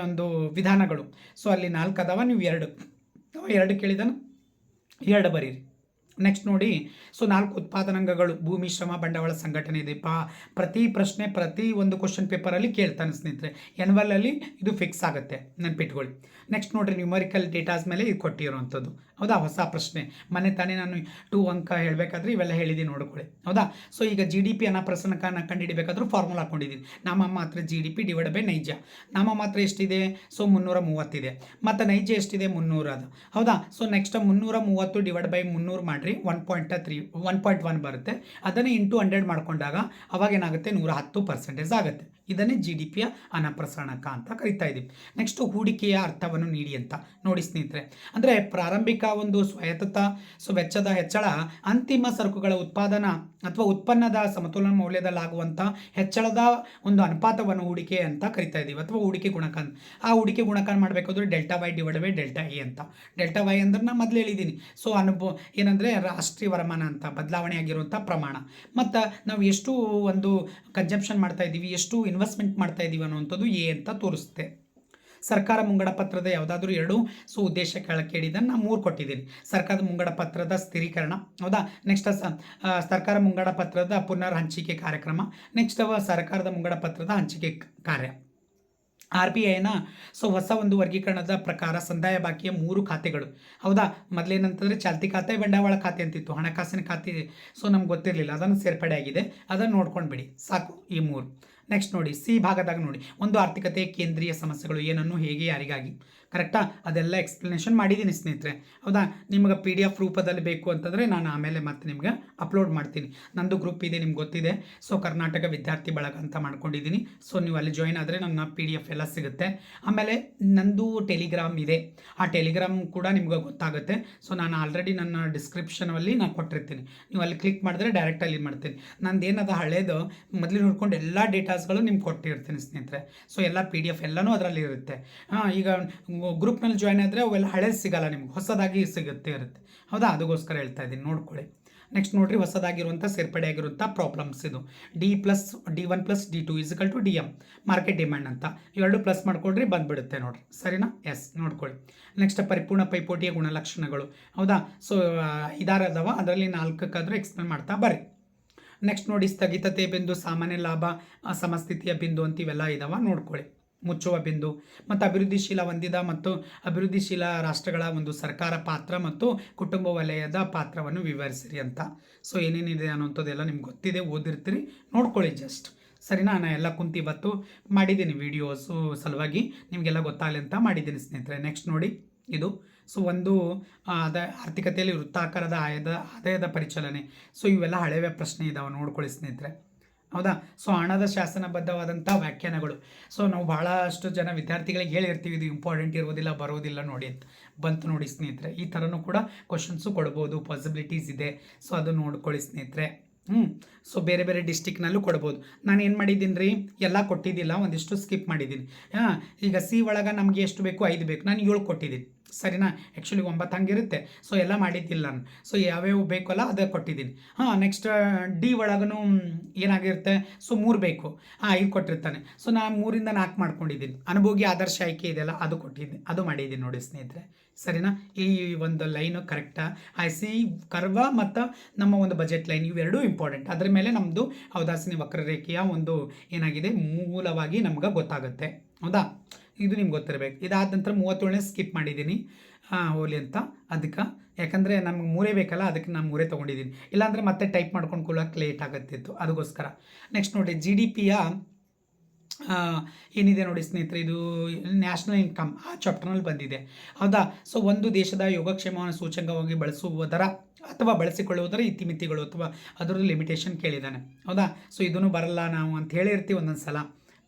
Speaker 1: ಒಂದು ವಿಧಾನಗಳು. ಸೊ ಅಲ್ಲಿ ನಾಲ್ಕು ಅದಾವ, ನೀವು ಎರಡು. ಎರಡು ಕೇಳಿದಾನ? ಎರಡು ಬರೀರಿ ನೆಕ್ಸ್ಟ್ ನೋಡಿ. ಸೊ ನಾಲ್ಕು ಉತ್ಪಾದನಾಂಗಗಳು, ಭೂಮಿ, ಶ್ರಮ, ಬಂಡವಾಳ ಸಂಘಟನೆ ಇದೆ. ಪಾ, ಪ್ರತಿ ಪ್ರಶ್ನೆ, ಪ್ರತಿ ಒಂದು ಕ್ವಶನ್ ಪೇಪರಲ್ಲಿ ಕೇಳ್ತಾನೆ ಸ್ನೇಹಿತರೆ. ಎನ್ವಲಲ್ಲಿ ಇದು ಫಿಕ್ಸ್ ಆಗುತ್ತೆ. ನೆನ್ಪಿಟ್ಕೊಳ್ಳಿ. ನೆಕ್ಸ್ಟ್ ನೋಡಿರಿ ನ್ಯೂಮರಿಕಲ್ ಡೇಟಾಸ್ ಮೇಲೆ ಇದು ಕೊಟ್ಟಿರುವಂಥದ್ದು ಹೌದಾ? ಹೊಸ ಪ್ರಶ್ನೆ. ಮನೆ ತಾನೇ ನಾನು ಟೂ ಅಂಕ ಹೇಳಬೇಕಾದ್ರೆ ಇವೆಲ್ಲ ಹೇಳಿದ್ದೀನಿ ನೋಡ್ಕೊಳ್ಳಿ. ಹೌದಾ? ಸೊ ಈಗ ಜಿ ಡಿ ಪಿ ಅನಾಪ್ರಸನ್ನಕನ ಕಂಡುಹಿಡಿಬೇಕಾದ್ರೂ ಫಾರ್ಮುಲಾ ಹಾಕೊಂಡಿದ್ದೀನಿ ನಾಮ ಮಾತ್ರ G D P divide by ನೈಜ. ನಾಮ ಮಾತ್ರ ಎಷ್ಟಿದೆ? ಸೊ ಮುನ್ನೂರ ಮೂವತ್ತಿದೆ. ಮತ್ತು ನೈಜ ಎಷ್ಟಿದೆ? ಮುನ್ನೂರ ಅದು. ಹೌದಾ? ಸೊ ನೆಕ್ಸ್ಟ್ ಮುನ್ನೂರ ಮೂವತ್ತು ಡಿವೈಡ್ ಬೈ ಮುನ್ನೂರು ಮಾಡಿರಿ. One point three one point one ಬರುತ್ತೆ. ಅದನ್ನೇ ಇಂಟು ಹಂಡ್ರೆಡ್ ಮಾಡ್ಕೊಂಡಾಗ ಅವಾಗ ಏನಾಗುತ್ತೆ ನೂರ ಹತ್ತು ಪರ್ಸೆಂಟೇಜ್ ಆಗುತ್ತೆ. ಇದನ್ನೇ ಜಿ ಡಿ ಪಿಯ ಅನಪ್ರಸರಣಕ ಅಂತ ಕರಿತಾ ಇದ್ದೀವಿ ನೆಕ್ಸ್ಟ್ ಹೂಡಿಕೆಯ ಅರ್ಥವನ್ನು ನೀಡಿ ಅಂತ ನೋಡಿ ಸ್ನೇಹಿತರೆ. ಅಂದರೆ ಪ್ರಾರಂಭಿಕ ಒಂದು ಸ್ವಾಯತ್ತತಾ ಸೊ ವೆಚ್ಚದ ಹೆಚ್ಚಳ ಅಂತಿಮ ಸರಕುಗಳ ಉತ್ಪಾದನಾ ಅಥವಾ ಉತ್ಪನ್ನದ ಸಮತೋಲನ ಮೌಲ್ಯದಲ್ಲಾಗುವಂಥ ಹೆಚ್ಚಳದ ಒಂದು ಅನುಪಾತವನ್ನು ಹೂಡಿಕೆ ಅಂತ ಕರಿತಾ ಇದ್ದೀವಿ ಅಥವಾ ಹೂಡಿಕೆ ಗುಣಕ ಆ ಹೂಡಿಕೆ ಗುಣಕ ಮಾಡಬೇಕಾದ್ರೆ delta Y divide by delta A ಅಂತ. ಡೆಲ್ಟಾ ವೈ ಅಂದ್ರೆ ನಾನು ಮೊದಲು ಹೇಳಿದ್ದೀನಿ. ಸೊ ಅನುಭವ ಏನಂದರೆ ರಾಷ್ಟ್ರೀಯ ವರಮಾನ ಅಂತ, ಬದಲಾವಣೆ ಆಗಿರುವಂಥ ಪ್ರಮಾಣ. ಮತ್ತು ನಾವು ಎಷ್ಟು ಒಂದು ಕನ್ಸಂಪ್ಷನ್ ಮಾಡ್ತಾ ಇದ್ದೀವಿ ಎಷ್ಟು ಇನ್ವೆಸ್ಟ್ ಇನ್ವೆಸ್ಟ್ಮೆಂಟ್ ಮಾಡ್ತಾ ಇದ್ದೀವಿ ಅನ್ನುವಂಥದ್ದು ಎ ಅಂತ ತೋರಿಸುತ್ತೆ. ಸರ್ಕಾರ ಮುಂಗಡ ಪತ್ರದ ಯಾವುದಾದ್ರೂ ಎರಡು ಸೊ ಉದ್ದೇಶ ಕೇಳಿದ್ದನ್ನು ನಾನು ಮೂರು ಕೊಟ್ಟಿದ್ದೀನಿ. ಸರ್ಕಾರದ ಮುಂಗಡ ಪತ್ರದ ಸ್ಥಿರೀಕರಣ, ಹೌದಾ? ನೆಕ್ಸ್ಟ್ ಸರ್ಕಾರ ಮುಂಗಡ ಪತ್ರದ ಪುನರ್ ಹಂಚಿಕೆ ಕಾರ್ಯಕ್ರಮ ನೆಕ್ಸ್ಟ್ ಸರ್ಕಾರದ ಮುಂಗಡ ಪತ್ರದ ಹಂಚಿಕೆ ಕಾರ್ಯ. ಆರ್ ಬಿ ಐನ ಸೊ ಹೊಸ ಒಂದು ವರ್ಗೀಕರಣದ ಪ್ರಕಾರ ಸಂದಾಯ ಬಾಕಿಯ ಮೂರು ಖಾತೆಗಳು, ಹೌದಾ? ಮೊದಲೇನಂತಂದರೆ ಚಾಲ್ತಿ ಖಾತೆ, ಬಂಡವಾಳ ಖಾತೆ ಅಂತಿತ್ತು, ಹಣಕಾಸಿನ ಖಾತೆ, ಸೊ ನಮ್ಗೆ ಗೊತ್ತಿರಲಿಲ್ಲ, ಅದನ್ನು ಸೇರ್ಪಡೆ ಆಗಿದೆ ಅದನ್ನು ನೋಡ್ಕೊಂಡು ಬಿಡಿ, ಸಾಕು ಈ ಮೂರು. ನೆಕ್ಸ್ಟ್ ನೋಡಿ ಸಿ ಭಾಗದಾಗ ನೋಡಿ. ಒಂದು ಆರ್ಥಿಕತೆ ಕೇಂದ್ರೀಯ ಸಮಸ್ಯೆಗಳು ಏನನ್ನು ಹೇಗೆ ಯಾರಿಗಾಗಿ? ಕರೆಕ್ಟಾ? ಅದೆಲ್ಲ ಎಕ್ಸ್ಪ್ಲನೇಷನ್ ಮಾಡಿದ್ದೀನಿ ಸ್ನೇಹಿತರೆ. ಹೌದಾ? ನಿಮಗೆ ಪಿ ಡಿ ಎಫ್ ರೂಪದಲ್ಲಿ ಬೇಕು ಅಂತಂದರೆ ನಾನು ಆಮೇಲೆ ಮತ್ತೆ ನಿಮಗೆ ಅಪ್ಲೋಡ್ ಮಾಡ್ತೀನಿ. ನಂದು ಗ್ರೂಪ್ ಇದೆ, ನಿಮ್ಗೆ ಗೊತ್ತಿದೆ. ಸೊ ಕರ್ನಾಟಕ ವಿದ್ಯಾರ್ಥಿ ಬಳಗ ಅಂತ ಮಾಡ್ಕೊಂಡಿದ್ದೀನಿ ಸೊ ನೀವು ಅಲ್ಲಿ ಜಾಯ್ನ್ ಆದರೆ ನನ್ನ ಪಿ ಡಿ ಎಫ್ ಎಲ್ಲ ಸಿಗುತ್ತೆ. ಆಮೇಲೆ ನಂದು ಟೆಲಿಗ್ರಾಮ್ ಇದೆ. ಆ ಟೆಲಿಗ್ರಾಮ್ ಕೂಡ ನಿಮ್ಗೆ ಗೊತ್ತಾಗುತ್ತೆ. ಸೊ ನಾನು ಆಲ್ರೆಡಿ ನನ್ನ ಡಿಸ್ಕ್ರಿಪ್ಷನಲ್ಲಿ ನಾನು ಕೊಟ್ಟಿರ್ತೀನಿ. ನೀವು ಅಲ್ಲಿ ಕ್ಲಿಕ್ ಮಾಡಿದ್ರೆ ಡೈರೆಕ್ಟ್ ಅಲ್ಲಿ ಮಾಡ್ತೀನಿ. ನಂದು ಏನದ ಹಳೇದು ಮೊದಲು ನೋಡ್ಕೊಂಡು ಎಲ್ಲ ಡೇಟಾಸ್ಗಳು ನಿಮ್ಗೆ ಕೊಟ್ಟಿರ್ತೀನಿ ಸ್ನೇಹಿತರೆ. ಸೊ ಎಲ್ಲ ಪಿ ಡಿ ಎಫ್ ಎಲ್ಲನೂ ಅದರಲ್ಲಿ ಇರುತ್ತೆ. ಹಾಂ, ಈಗ ಗ್ರೂಪ್ನಲ್ಲಿ ಜಾಯ್ನ್ ಆದರೆ ಅವೆಲ್ಲ ಹಳೇದು ಸಿಗಲ್ಲ ನಿಮ್ಗೆ, ಹೊಸದಾಗಿ ಸಿಗುತ್ತೆ ಇರುತ್ತೆ. ಹೌದಾ? ಅದಕ್ಕೋಸ್ಕರ ಹೇಳ್ತಾ ಇದ್ದೀನಿ, ನೋಡ್ಕೊಳ್ಳಿ. ನೆಕ್ಸ್ಟ್ ನೋಡ್ರಿ, ಹೊಸದಾಗಿರುವಂಥ ಸೇರ್ಪಡೆ ಆಗಿರುವಂಥ ಪ್ರಾಬ್ಲಮ್ಸ್ ಇದು D plus D one plus D two equal to D M market demand ಅಂತ. ಇವೆರಡು ಪ್ಲಸ್ ಮಾಡ್ಕೊಳ್ರಿ ಬಂದ್ಬಿಡುತ್ತೆ ನೋಡ್ರಿ. ಸರಿನಾ? ಎಸ್ ನೋಡ್ಕೊಳ್ಳಿ. ನೆಕ್ಸ್ಟ್ ಪರಿಪೂರ್ಣ ಪೈಪೋಟಿಯ ಗುಣಲಕ್ಷಣಗಳು. ಹೌದಾ? ಸೊ ಐದಾರು ಅದಾವ ಅದರಲ್ಲಿ ನಾಲ್ಕಕ್ಕಾದರೂ ಎಕ್ಸ್ಪ್ಲೇನ್ ಮಾಡ್ತಾ ಬರ್ರಿ. ನೆಕ್ಸ್ಟ್ ನೋಡಿ ಸ್ಥಗಿತತೆ ಬಿಂದು, ಸಾಮಾನ್ಯ ಲಾಭ ಸಮಸ್ಥಿತಿಯ ಬಿಂದು ಅಂತ ಇವೆಲ್ಲ ಇದಾವ, ನೋಡ್ಕೊಳ್ಳಿ. ಮುಚ್ಚುವ ಬಿಂದು. ಮತ್ತು ಅಭಿವೃದ್ಧಿಶೀಲ ಹೊಂದಿದ ಮತ್ತು ಅಭಿವೃದ್ಧಿಶೀಲ ರಾಷ್ಟ್ರಗಳ ಒಂದು ಸರ್ಕಾರ ಪಾತ್ರ ಮತ್ತು ಕುಟುಂಬ ವಲಯದ ಪಾತ್ರವನ್ನು ವಿವರಿಸಿರಿ ಅಂತ. ಸೊ ಏನೇನಿದೆ ಅನ್ನೋಂಥದ್ದೆಲ್ಲ ನಿಮ್ಗೆ ಗೊತ್ತಿದೆ, ಓದಿರ್ತೀರಿ, ನೋಡ್ಕೊಳ್ಳಿ ಜಸ್ಟ್ ಸರಿನಾ? ನಾನು ಎಲ್ಲ ಕುಂತಿ ಇವತ್ತು ಮಾಡಿದ್ದೀನಿ ವೀಡಿಯೋಸು ಸಲುವಾಗಿ. ನಿಮಗೆಲ್ಲ ಗೊತ್ತಾಗಲಿ ಅಂತ ಮಾಡಿದ್ದೀನಿ ಸ್ನೇಹಿತರೆ. ನೆಕ್ಸ್ಟ್ ನೋಡಿ, ಇದು. ಸೊ ಒಂದು ಅದ ಆರ್ಥಿಕತೆಯಲ್ಲಿ ವೃತ್ತಾಕಾರದ ಆಯದ, ಆದಾಯದ ಪರಿಚಲನೆ. ಸೊ ಇವೆಲ್ಲ ಹಳೆಯ ಪ್ರಶ್ನೆ ಇದಾವೆ, ನೋಡ್ಕೊಳ್ಳಿ ಸ್ನೇಹಿತರೆ. ಹೌದಾ? ಸೊ ಹಣದ ಶಾಸನಬದ್ಧವಾದಂಥ ವ್ಯಾಖ್ಯಾನಗಳು. ಸೊ ನಾವು ಭಾಳಷ್ಟು ಜನ ವಿದ್ಯಾರ್ಥಿಗಳಿಗೆ ಹೇಳಿರ್ತೀವಿ, ಇದು ಇಂಪಾರ್ಟೆಂಟ್ ಇರೋದಿಲ್ಲ, ಬರೋದಿಲ್ಲ ನೋಡಿ ಅಂತ. ಬಂತು ನೋಡಿ ಸ್ನೇಹಿತರೆ, ಈ ಥರನೂ ಕೂಡ ಕ್ವಶನ್ಸು ಕೊಡ್ಬೋದು ಪಾಸಿಬಿಲಿಟೀಸ್ ಇದೆ. ಸೊ ಅದು ನೋಡ್ಕೊಳ್ಳಿ ಸ್ನೇಹಿತರೆ. ಹ್ಞೂ ಸೊ ಬೇರೆ ಬೇರೆ ಡಿಸ್ಟಿಕ್ನಲ್ಲೂ ಕೊಡ್ಬೋದು. ನಾನು ಏನು ಮಾಡಿದ್ದೀನಿ ರೀ? ಎಲ್ಲ ಕೊಟ್ಟಿದ್ದಿಲ್ಲ, ಒಂದಿಷ್ಟು ಸ್ಕಿಪ್ ಮಾಡಿದ್ದೀನಿ. ಹಾಂ, ಈಗ ಸಿ ಒಳಗೆ ನಮಗೆ ಎಷ್ಟು ಬೇಕು? ಐದು ಬೇಕು. ನಾನು ಏಳು ಕೊಟ್ಟಿದ್ದೀನಿ. ಸರಿನಾ? ಆ್ಯಕ್ಚುಲಿ ಒಂಬತ್ತು ಹಂಗಿರುತ್ತೆ. ಸೊ ಎಲ್ಲ ಮಾಡಿದ್ದಿಲ್ಲ ನಾನು. ಸೊ ಯಾವ್ಯಾವ ಬೇಕಲ್ಲ ಅದೇ ಕೊಟ್ಟಿದ್ದೀನಿ. ಹಾಂ ನೆಕ್ಸ್ಟ್ ಡಿ ಒಳಗೂ ಏನಾಗಿರುತ್ತೆ? ಸೊ ಮೂರು ಬೇಕು. ಹಾಂ ಐದು ಕೊಟ್ಟಿರ್ತಾನೆ. ಸೊ ನಾನು ಮೂರಿಂದ ನಾಲ್ಕು ಮಾಡ್ಕೊಂಡಿದ್ದೀನಿ. ಅನುಭೋಗಿ ಆದರ್ಶ ಆಯ್ಕೆ ಇದೆಲ್ಲ ಅದು ಕೊಟ್ಟಿದ್ದೀನಿ ಅದು ಮಾಡಿದ್ದೀನಿ ನೋಡಿ ಸ್ನೇಹಿತರೆ. ಸರಿನಾ? ಈ ಒಂದು ಲೈನು ಕರೆಕ್ಟಾ ಐ ಸಿ ಕರ್ವ ಮತ್ತು ನಮ್ಮ ಒಂದು ಬಜೆಟ್ ಲೈನ್ ಇವೆರಡೂ ಇಂಪಾರ್ಟೆಂಟ್ ಅದರ ಮೇಲೆ ನಮ್ಮದು ಔದಾಸಿನಿ ವಕ್ರರೇಖೆಯ ಒಂದು ಏನಾಗಿದೆ? ಮೂಲವಾಗಿ ನಮ್ಗೆ ಗೊತ್ತಾಗುತ್ತೆ. ಹೌದಾ? ಇದು ನಿಮ್ಗೆ ಗೊತ್ತಿರಬೇಕು. ಇದಾದ ನಂತರ ಮೂವತ್ತೇಳನೇ ಸ್ಕಿಪ್ ಮಾಡಿದ್ದೀನಿ. ಹೋಲಿ ಅಂತ. ಅದಕ್ಕೆ. ಯಾಕಂದರೆ ನಮ್ಗೆ ಮೂರೇ ಬೇಕಲ್ಲ, ಅದಕ್ಕೆ ನಾನು ಮೂರೇ ತೊಗೊಂಡಿದ್ದೀನಿ. ಇಲ್ಲಾಂದರೆ ಮತ್ತೆ ಟೈಪ್ ಮಾಡ್ಕೊಂಡು ಕೊಡೋಕೆ ಲೇಟ್ ಆಗುತ್ತಿತ್ತು. ಅದಕ್ಕೋಸ್ಕರ ನೆಕ್ಸ್ಟ್ ನೋಡಿ ಜಿ ಡಿ ಪಿಯ ಏನಿದೆ ನೋಡಿ ಸ್ನೇಹಿತರೆ, ಇದು ನ್ಯಾಷನಲ್ ಇನ್ಕಮ್ ಆ ಚಾಪ್ಟರ್ನಲ್ಲಿ ಬಂದಿದೆ. ಹೌದಾ? ಸೊ ಒಂದು ದೇಶದ ಯೋಗಕ್ಷೇಮವನ್ನು ಸೂಚಕವಾಗಿ ಬಳಸುವುದರ ಅಥವಾ ಬಳಸಿಕೊಳ್ಳುವುದರ ಇತಿಮಿತಿಗಳು ಅಥವಾ ಅದರದ್ದು ಲಿಮಿಟೇಷನ್ ಕೇಳಿದ್ದಾನೆ. ಹೌದಾ? ಸೊ ಇದನ್ನು ಬರಲ್ಲ ನಾವು ಅಂತ ಹೇಳಿರ್ತೀವಿ ಒಂದೊಂದು ಸಲ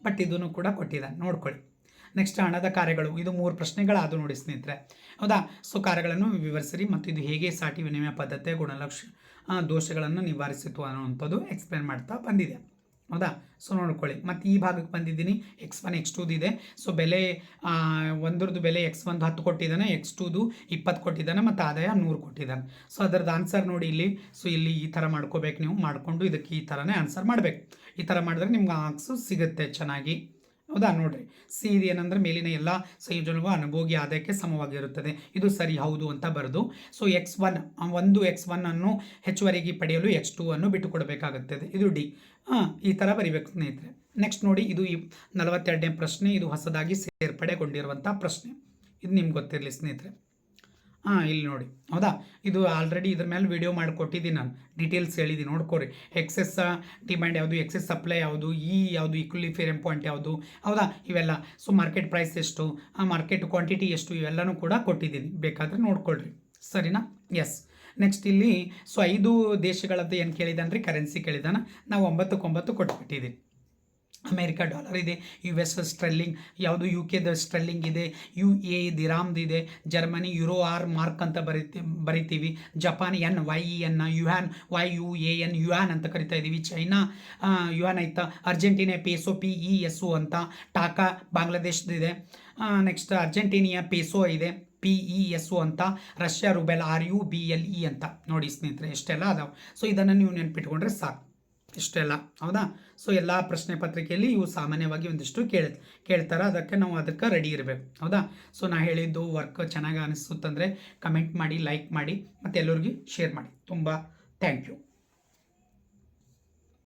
Speaker 1: ಬಟ್ ಇದನ್ನು ಕೂಡ ಕೊಟ್ಟಿದ್ದಾನೆ ನೋಡ್ಕೊಳ್ಳಿ. ನೆಕ್ಸ್ಟ್ ಹಣದ ಕಾರ್ಯಗಳು. ಇದು ಮೂರು ಪ್ರಶ್ನೆಗಳಾದವು ನೋಡಿ ಸ್ನೇಹಿತರೆ. ಹೌದಾ? ಸೊ ಕಾರ್ಯಗಳನ್ನು ವಿವರಿಸಿರಿ ಮತ್ತು ಇದು ಹೇಗೆ ಸಾಟಿ ವಿನಿಮಯ ಪದ್ಧತಿ ಗುಣಲಕ್ಷ ದೋಷಗಳನ್ನು ನಿವಾರಿಸಿತು ಅನ್ನುವಂಥದ್ದು ಎಕ್ಸ್ಪ್ಲೇನ್ ಮಾಡ್ತಾ ಬಂದಿದೆ. ಹೌದಾ? ಸೊ ನೋಡ್ಕೊಳ್ಳಿ. ಮತ್ತು ಈ ಭಾಗಕ್ಕೆ ಬಂದಿದ್ದೀನಿ. ಎಕ್ಸ್ ಒನ್ ಎಕ್ಸ್ ಟೂದು ಇದೆ. ಸೊ ಬೆಲೆ ಒಂದ್ರದ್ದು ಬೆಲೆ ಎಕ್ಸ್ ಒಂದು ಹತ್ತು ಕೊಟ್ಟಿದ್ದಾನೆ ಎಕ್ಸ್ ಟೂದು ಇಪ್ಪತ್ತು ಕೊಟ್ಟಿದ್ದಾನೆ, ಮತ್ತು ಆದಾಯ ನೂರು ಕೊಟ್ಟಿದ್ದಾನೆ. ಸೊ ಅದರದ್ದು ಆನ್ಸರ್ ನೋಡಿ ಇಲ್ಲಿ. ಸೊ ಇಲ್ಲಿ ಈ ಥರ ಮಾಡ್ಕೋಬೇಕು ನೀವು. ಮಾಡಿಕೊಂಡು ಇದಕ್ಕೆ ಈ ಥರನೇ ಆನ್ಸರ್ ಮಾಡಬೇಕು. ಈ ಥರ ಮಾಡಿದ್ರೆ ನಿಮ್ಗೆ ಆನ್ಸು ಸಿಗುತ್ತೆ ಚೆನ್ನಾಗಿ. ಹೌದಾ? ನೋಡ್ರಿ ಸಿ ಏನಂದ್ರೆ ಮೇಲಿನ ಎಲ್ಲ ಸಂಯೋಜನೆಗೂ ಅನುಭೋಗಿ ಆದಾಯಕ್ಕೆ ಸಮವಾಗಿರುತ್ತದೆ. ಇದು ಸರಿ, ಹೌದು ಅಂತ ಬರೆದು ಸೊ ಎಕ್ಸ್ ಒನ್ ಒಂದು ಎಕ್ಸ್ ಒನ್ ಅನ್ನು ಹೆಚ್ಚುವರಿಗೆ ಪಡೆಯಲು ಎಕ್ಸ್ ಟೂ ಅನ್ನು ಬಿಟ್ಟುಕೊಡಬೇಕಾಗುತ್ತದೆ. ಇದು ಡಿ. ಹಾಂ, ಈ ಥರ ಬರಿಬೇಕು ಸ್ನೇಹಿತರೆ. ನೆಕ್ಸ್ಟ್ ನೋಡಿ, ಇದು ಈ ನಲವತ್ತೆರಡನೇ ಪ್ರಶ್ನೆ, ಇದು ಹೊಸದಾಗಿ ಸೇರ್ಪಡೆಗೊಂಡಿರುವಂಥ ಪ್ರಶ್ನೆ. ಇದು ನಿಮ್ಗೆ ಗೊತ್ತಿರಲಿ ಸ್ನೇಹಿತರೆ. ಹಾಂ, ಇಲ್ಲಿ ನೋಡಿ. ಹೌದಾ? ಇದು ಆಲ್ರೆಡಿ ಇದ್ರ ಮೇಲೆ ವಿಡಿಯೋ ಮಾಡಿಕೊಟ್ಟಿದ್ದೀನಿ ನಾನು. ಡೀಟೇಲ್ಸ್ ಹೇಳಿದ್ದೀನಿ ನೋಡ್ಕೊರಿ. ಎಕ್ಸೆಸ್ ಡಿಮ್ಯಾಂಡ್ ಯಾವುದು ಎಕ್ಸೆಸ್ ಸಪ್ಲೈ ಯಾವುದು ಈ ಯಾವುದು ಈಕ್ವಿಲಿಫೇರಿಯಂ ಪಾಯಿಂಟ್ ಯಾವುದು, ಹೌದಾ? ಇವೆಲ್ಲ. ಸೊ ಮಾರ್ಕೆಟ್ ಪ್ರೈಸ್ ಎಷ್ಟು, ಆ ಮಾರ್ಕೆಟ್ ಕ್ವಾಂಟಿಟಿ ಎಷ್ಟು, ಇವೆಲ್ಲನೂ ಕೂಡ ಕೊಟ್ಟಿದ್ದೀನಿ ಬೇಕಾದರೆ ನೋಡ್ಕೊಳ್ರಿ. ಸರಿನಾ? ಎಸ್ ನೆಕ್ಸ್ಟ್ ಇಲ್ಲಿ ಸೊ ಐದು ದೇಶಗಳದ್ದು ಏನು ಕೇಳಿದಾನೆ ರೀ ಕರೆನ್ಸಿ ಕೇಳಿದಾನ ನಾವು ಒಂಬತ್ತಕ್ಕೊಂಬತ್ತು ಕೊಟ್ಬಿಟ್ಟಿದ್ದೀನಿ ಅಮೇರಿಕಾ ಡಾಲರ್ ಇದೆ ಯು ಎಸ್ ಸ್ಟ್ರೆಲ್ಲಿಂಗ್, ಯಾವುದು ಯು ಕೆದ ಸ್ಟ್ರೆಲ್ಲಿಂಗ್ ಇದೆ ಯು ಎ ದಿರಾಮ್ದು ಇದೆ, ಜರ್ಮನಿ ಯುರೋ ಆರ್ ಮಾರ್ಕ್ ಅಂತ ಬರೀತಿ, ಬರಿತೀವಿ, Japan yen, Y, E, N, yuan, Y, U, A, N, yuan ಅಂತ ಕರಿತಾ ಇದ್ದೀವಿ ಚೈನಾ ಯುಹ್ಯಾನ್ ಆಯ್ತಾ Argentina, peso, P, E, S O ಅಂತ, ಟಾಕಾ ಬಾಂಗ್ಲಾದೇಶದಿದೆ ನೆಕ್ಸ್ಟ್ ಅರ್ಜೆಂಟೀನಿಯಾ, ಪೇಸೊ ಇದೆ, ಪಿ, ಇ, ಎಸ್ ಒ ಅಂತ, Russia, ruble, R, U, B, L, E ಅಂತ, ನೋಡಿ ಸ್ನೇಹಿತರೆ ಇಷ್ಟೆಲ್ಲ ಅದಾವೆ. ಸೊ ಇದನ್ನು ನೀವು ನೆನ್ಪಿಟ್ಕೊಂಡ್ರೆ ಸಾಕು ಇಷ್ಟೆಲ್ಲ ಹೌದಾ? ಸೊ ಎಲ್ಲ ಪ್ರಶ್ನೆ ಪತ್ರಿಕೆಯಲ್ಲಿ ಇವು ಸಾಮಾನ್ಯವಾಗಿ ಒಂದಿಷ್ಟು ಕೇಳ, ಕೇಳ್ತಾರೆ. ಅದಕ್ಕೆ ನಾವು ಅದಕ್ಕೆ ರೆಡಿ ಇರಬೇಕು. ಹೌದಾ? ಸೊ ನಾ ಹೇಳಿದ್ದು ವರ್ಕ್ ಚೆನ್ನಾಗಿ ಅನಿಸುತ್ತಂದರೆ ಕಮೆಂಟ್ ಮಾಡಿ ಲೈಕ್ ಮಾಡಿ ಮತ್ತು ಎಲ್ಲರಿಗೂ ಶೇರ್ ಮಾಡಿ. ತುಂಬ ಥ್ಯಾಂಕ್ ಯು